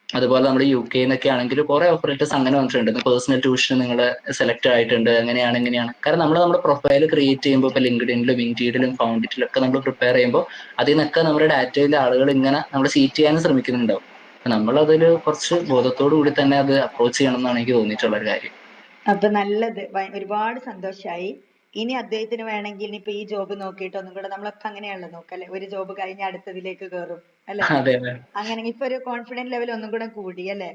അതുപോലെ നമ്മൾ യു കെ എന്നൊക്കെ ആണെങ്കിൽ കുറെ ഓപ്പറേറ്റേഴ്സ് അങ്ങനെ വന്നിട്ടുണ്ട്. പേഴ്സണൽ ട്യൂഷൻ നിങ്ങൾ സെലക്ട് ആയിട്ടുണ്ട്. അങ്ങനെയാണ് ഇങ്ങനെയാണ്. കാരണം നമ്മൾ നമ്മുടെ പ്രൊഫൈൽ ക്രിയേറ്റ് ചെയ്യുമ്പോൾ ഇപ്പൊ ലിങ്ക്ഡിനിലും ഇൻഡീഡിലും ഫൗണ്ടിറ്റിലും ഒക്കെ നമ്മൾ പ്രിപ്പയർ ചെയ്യുമ്പോൾ അതിൽ നിന്നൊക്കെ നമ്മുടെ ഡാറ്റയിൽ ആളുകൾ ഇങ്ങനെ നമ്മൾ സീറ്റ് ചെയ്യാൻ ശ്രമിക്കുന്നുണ്ടാവും. നമ്മൾ അതിൽ കുറച്ച് ബോധത്തോടു കൂടി തന്നെ അത് അപ്രോച്ച് ചെയ്യണം എന്നാണ് എനിക്ക് തോന്നിയിട്ടുള്ള ഒരു കാര്യം. അപ്പൊ നല്ലത്. ഒരുപാട് സന്തോഷമായി ഇനി അദ്ദേഹത്തിന് വേണമെങ്കിൽ ഇനിയിപ്പോ ഈ ജോബ് നോക്കിയിട്ട് ഒന്നും കൂടെ നമ്മളൊക്കെ അങ്ങനെയാണല്ലോ നോക്കല്ലേ? ഒരു ജോബ് കഴിഞ്ഞ് അടുത്തതിലേക്ക് കയറും അല്ലെ? അങ്ങനെ ഇപ്പൊ ഒരു കോൺഫിഡന്റ് ലെവൽ ഒന്നും കൂടെ കൂടി അല്ലെ?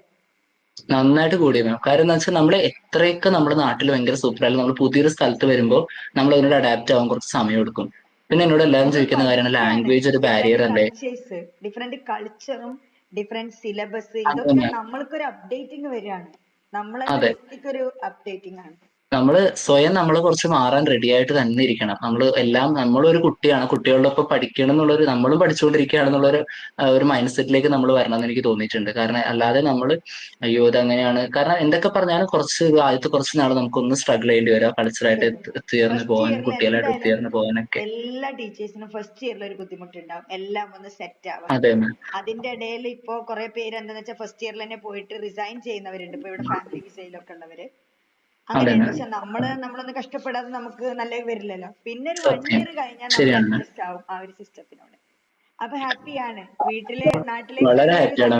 നന്നായിട്ട് കൂടി. മാം കാരണം എന്താ വെച്ചാൽ നമ്മൾ എത്രയൊക്കെ നമ്മുടെ നാട്ടിൽ ഭയങ്കര സൂപ്പർ ആയാലും നമ്മൾ പുതിയൊരു സ്ഥലത്ത് വരുമ്പോൾ നമ്മൾ അതിനോട് അഡാപ്റ്റ് ആവാൻ കുറച്ച് സമയം എടുക്കും. പിന്നെ എന്നോട് എല്ലാവരും ചോദിക്കുന്ന കാര്യമാണ് ലാംഗ്വേജ് ഒരു ബാരിയർ അല്ലേ? ഡിഫറെന്റ് കൾച്ചറും ഡിഫറെന്റ് സിലബസ് ഇതൊക്കെ നമ്മൾക്ക് നമ്മൾക്കൊരു അപ്ഡേറ്റിംഗ് വരികയാണ്. നമ്മളെ ഒരു അപ്ഡേറ്റിംഗ് ആണ്. നമ്മൾ സ്വയം നമ്മൾ കുറച്ച് മാറാൻ റെഡി ആയിട്ട് തന്നെ ഇരിക്കണം. നമ്മൾ എല്ലാം നമ്മളൊരു കുട്ടിയാണ്. കുട്ടികളുടെ ഒപ്പം പഠിക്കണം എന്നുള്ളൊരു നമ്മളും പഠിച്ചുകൊണ്ടിരിക്കുകയാണെന്നുള്ളൊരു ഒരു മൈൻഡ് സെറ്റിലേക്ക് നമ്മൾ വരണം എന്ന് എനിക്ക് തോന്നിയിട്ടുണ്ട്. കാരണം അല്ലാതെ നമ്മൾ അയ്യോ ഇത് അങ്ങനെയാണ് കാരണം എന്തൊക്കെ പറഞ്ഞാലും കുറച്ച് ആദ്യത്തെ കുറച്ച് നാൾ നമുക്കൊന്ന് സ്ട്രഗിൾ ചെയ്യേണ്ടി വരാം. കൾച്ചറായിട്ട് എത്തിയർന്ന് പോകാൻ കുട്ടികളായിട്ട് എത്തിയർന്ന് പോകാനൊക്കെ. എല്ലാ ടീച്ചേഴ്സിനും ഫസ്റ്റ് ഇയറിൽ ഒരു ബുദ്ധിമുട്ടുണ്ടാവും. എല്ലാം ഒന്ന് സെറ്റ് ആവാം അതെ അതിന്റെ ഇടയിൽ ഇപ്പോ കുറെ പേര് എന്താന്ന് വെച്ചാൽ ഫസ്റ്റ് ഇയറിൽ തന്നെ പോയിട്ട് റിസൈൻ ചെയ്യുന്നവരുണ്ട്. ഇപ്പൊ ഇവിടെ ഫാമിലി വിസയിലൊക്കെ ഉള്ളവര്. Ma'am. നമ്മൾ നമ്മളൊന്ന് കഷ്ടപ്പെടാതെ നമുക്ക് നല്ല വരില്ലല്ലോ. പിന്നെ ഒരു വൺ ഇയർ കഴിഞ്ഞാൽ നമ്മൾ. അഡ്ജസ്റ്റ് ആവും ആ ഒരു സിസ്റ്റത്തിനോട് അപ്പൊ ഹാപ്പിയാണ് വീട്ടിലെ നാട്ടിലേക്ക് വളരെ ഹാപ്പിയാണ്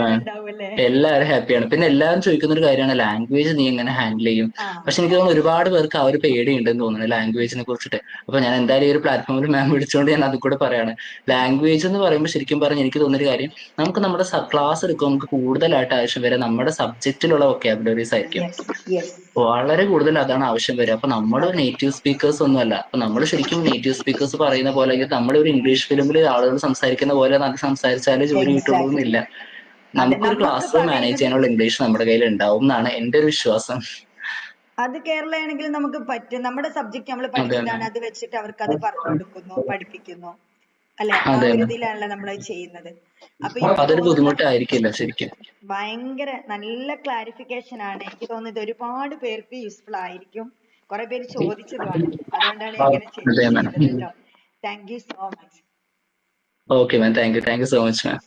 എല്ലാവരും ഹാപ്പിയാണ് പിന്നെ എല്ലാവരും ചോദിക്കുന്ന ഒരു കാര്യമാണ് ലാംഗ്വേജ് നീ എങ്ങനെ ഹാൻഡിൽ ചെയ്യും? പക്ഷെ എനിക്ക് തോന്നുന്നു ഒരുപാട് പേർക്ക് ആ ഒരു പേടിയുണ്ടെന്ന് തോന്നുന്നു ലാംഗ്വേജിനെ കുറിച്ചിട്ട്. അപ്പൊ ഞാൻ എന്തായാലും ഈ ഒരു പ്ലാറ്റ്ഫോമിൽ മാം വിളിച്ചുകൊണ്ട് ഞാൻ അത് കൂടെ പറയാണ്. ലാംഗ്വേജ് എന്ന് പറയുമ്പോൾ ശരിക്കും പറഞ്ഞു എനിക്ക് തോന്നുന്ന ഒരു കാര്യം നമുക്ക് നമ്മുടെ ക്ലാസ് എടുക്കുമ്പോൾ നമുക്ക് കൂടുതലായിട്ട് ആവശ്യം വരെ നമ്മുടെ സബ്ജക്റ്റിലുള്ള വൊക്കാബുലറീസ് ആയിരിക്കും. വളരെ കൂടുതൽ അതാണ് ആവശ്യം വരിക. അപ്പൊ നമ്മൾ നേറ്റീവ് സ്പീക്കേഴ്സ് ഒന്നും അല്ല അപ്പൊ നമ്മൾ ശരിക്കും നേറ്റീവ് സ്പീക്കേഴ്സ് പറയുന്ന പോലെ അല്ലെങ്കിൽ നമ്മൾ ഒരു ഇംഗ്ലീഷ് ഫിലിമിൽ ആളുകൾ സംസാരിക്കുന്ന പോലെ നമുക്ക് സംസാരിച്ചാലേ ജോലി കിട്ടുള്ളൂ എന്നില്ല നമുക്കൊരു നമുക്ക് ക്ലാസ് മാനേജ് ചെയ്യാനുള്ള ഇംഗ്ലീഷ് നമ്മുടെ കയ്യിൽ ഉണ്ടാവും എന്നാണ് എന്റെ ഒരു വിശ്വാസം. അത് കേരളയാണെങ്കിൽ നമുക്ക് പറ്റും. നമ്മുടെ സബ്ജക്ട് നമ്മൾ പഠിക്കുന്നതാണ്. അത് വെച്ചിട്ട് അവർക്ക് അത് പറഞ്ഞു കൊടുക്കുന്നു പഠിപ്പിക്കുന്നു. അല്ലെ? ആ ഒരു. ഇതിലാണല്ലോ നമ്മൾ ചെയ്യുന്നത്. അപ്പൊ അതൊരു ബുദ്ധിമുട്ടായിരിക്കില്ല ശരിക്കും. ഭയങ്കര നല്ല ക്ലാരിഫിക്കേഷൻ ആണ്. എനിക്ക് തോന്നുന്നത് ഒരുപാട് പേർക്ക് യൂസ്ഫുൾ ആയിരിക്കും. കുറെ പേര് ചോദിച്ചതാണ് അതുകൊണ്ടാണ് ഇങ്ങനെ ചെയ്- അതെ, ചെയ്തത് കേട്ടോ. Thank you so much okay ma'am thank you thank you so much ma'am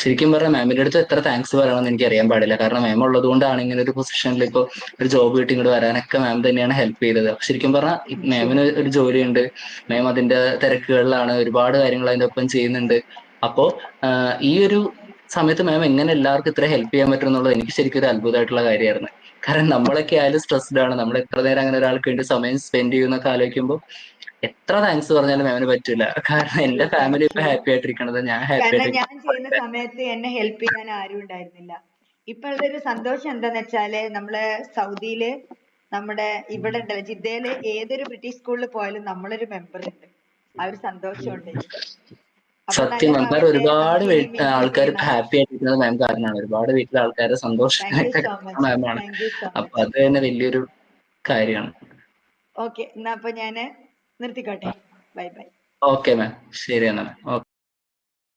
ശരിക്കും പറഞ്ഞാൽ മാമിന്റെ അടുത്ത് എത്ര താങ്ക്സ് പറയണമെന്ന് എനിക്ക് അറിയാൻ പാടില്ല. കാരണം മാം ഉള്ളത് കൊണ്ടാണ് ഇങ്ങനെ ഒരു പൊസിഷനിൽ ഇപ്പൊ ഒരു ജോബ് കിട്ടി ഇങ്ങോട്ട് വരാനൊക്കെ മാം തന്നെയാണ് ഹെൽപ്പ് ചെയ്തത്. ശരിക്കും പറഞ്ഞാൽ മാമിന് ഒരു ജോലിയുണ്ട്. മാം അതിന്റെ തിരക്കുകളിലാണ് ഒരുപാട് കാര്യങ്ങൾ അതിന്റെ ഒപ്പം ചെയ്യുന്നുണ്ട്. അപ്പോ ഈ ഒരു സമയത്ത് മാം എങ്ങനെ എല്ലാവർക്കും ഇത്ര ഹെൽപ്പ് ചെയ്യാൻ പറ്റും എന്നുള്ളത് എനിക്ക് ശരിക്കും ഒരു അത്ഭുതമായിട്ടുള്ള കാര്യമായിരുന്നു. കാരണം നമ്മളൊക്കെ ആയാലും സ്ട്രെസ്ഡ് ആണ്. നമ്മൾ എത്ര നേരം അങ്ങനെ ഒരാൾക്ക് വേണ്ടി സമയം സ്പെൻഡ് ചെയ്യുന്നൊക്കെ ആലോചിക്കുമ്പോൾ എത്ര താങ്ക്സ് പറഞ്ഞാലും മാമിന് പറ്റില്ല കാരണം എന്റെ ഫാമിലി ഇപ്പൊ ഹാപ്പി ആയിട്ടിരിക്കണത് ഞാൻ ഹാപ്പി കാരണം ഞാൻ ചെയ്യുന്ന സമയത്ത് എന്നെ ഹെൽപ്പ് ചെയ്യാൻ ആരും ഉണ്ടായിരുന്നില്ല. ഇപ്പൊ ഉള്ളൊരു സന്തോഷം എന്താന്ന് വെച്ചാൽ നമ്മൾ സൗദിയിൽ നമ്മുടെ ഇവിടെ ഉണ്ടല്ലോ ജിദ്ദയിൽ ഏതൊരു ബ്രിട്ടീഷ് സ്കൂളിൽ പോയാലും നമ്മളൊരു മെമ്പർ ഉണ്ട്. ആ ഒരു സന്തോഷമുണ്ട്. സത്യം മാം കാരണം നല്ലതാവട്ടെ ഒരുപാട് ആൾക്കാർ ഹാപ്പി ആയിട്ടിരിക്കുന്നത് മാം കാരണമാണ്. ഒരുപാട് വീട്ടിലെ ആൾക്കാരെ താങ്ക് യു സന്തോഷത്തിനൊക്കെ സോ മച്ച് മാമാണ് അപ്പൊ അത് തന്നെ വലിയൊരു കാര്യമാണ്. ഓക്കെ എന്നാ അപ്പൊ ഞാൻ നിർത്തിക്കോട്ടെ. Bye bye. Okay ma'am. ശരി എന്നാ. ഓക്കെ.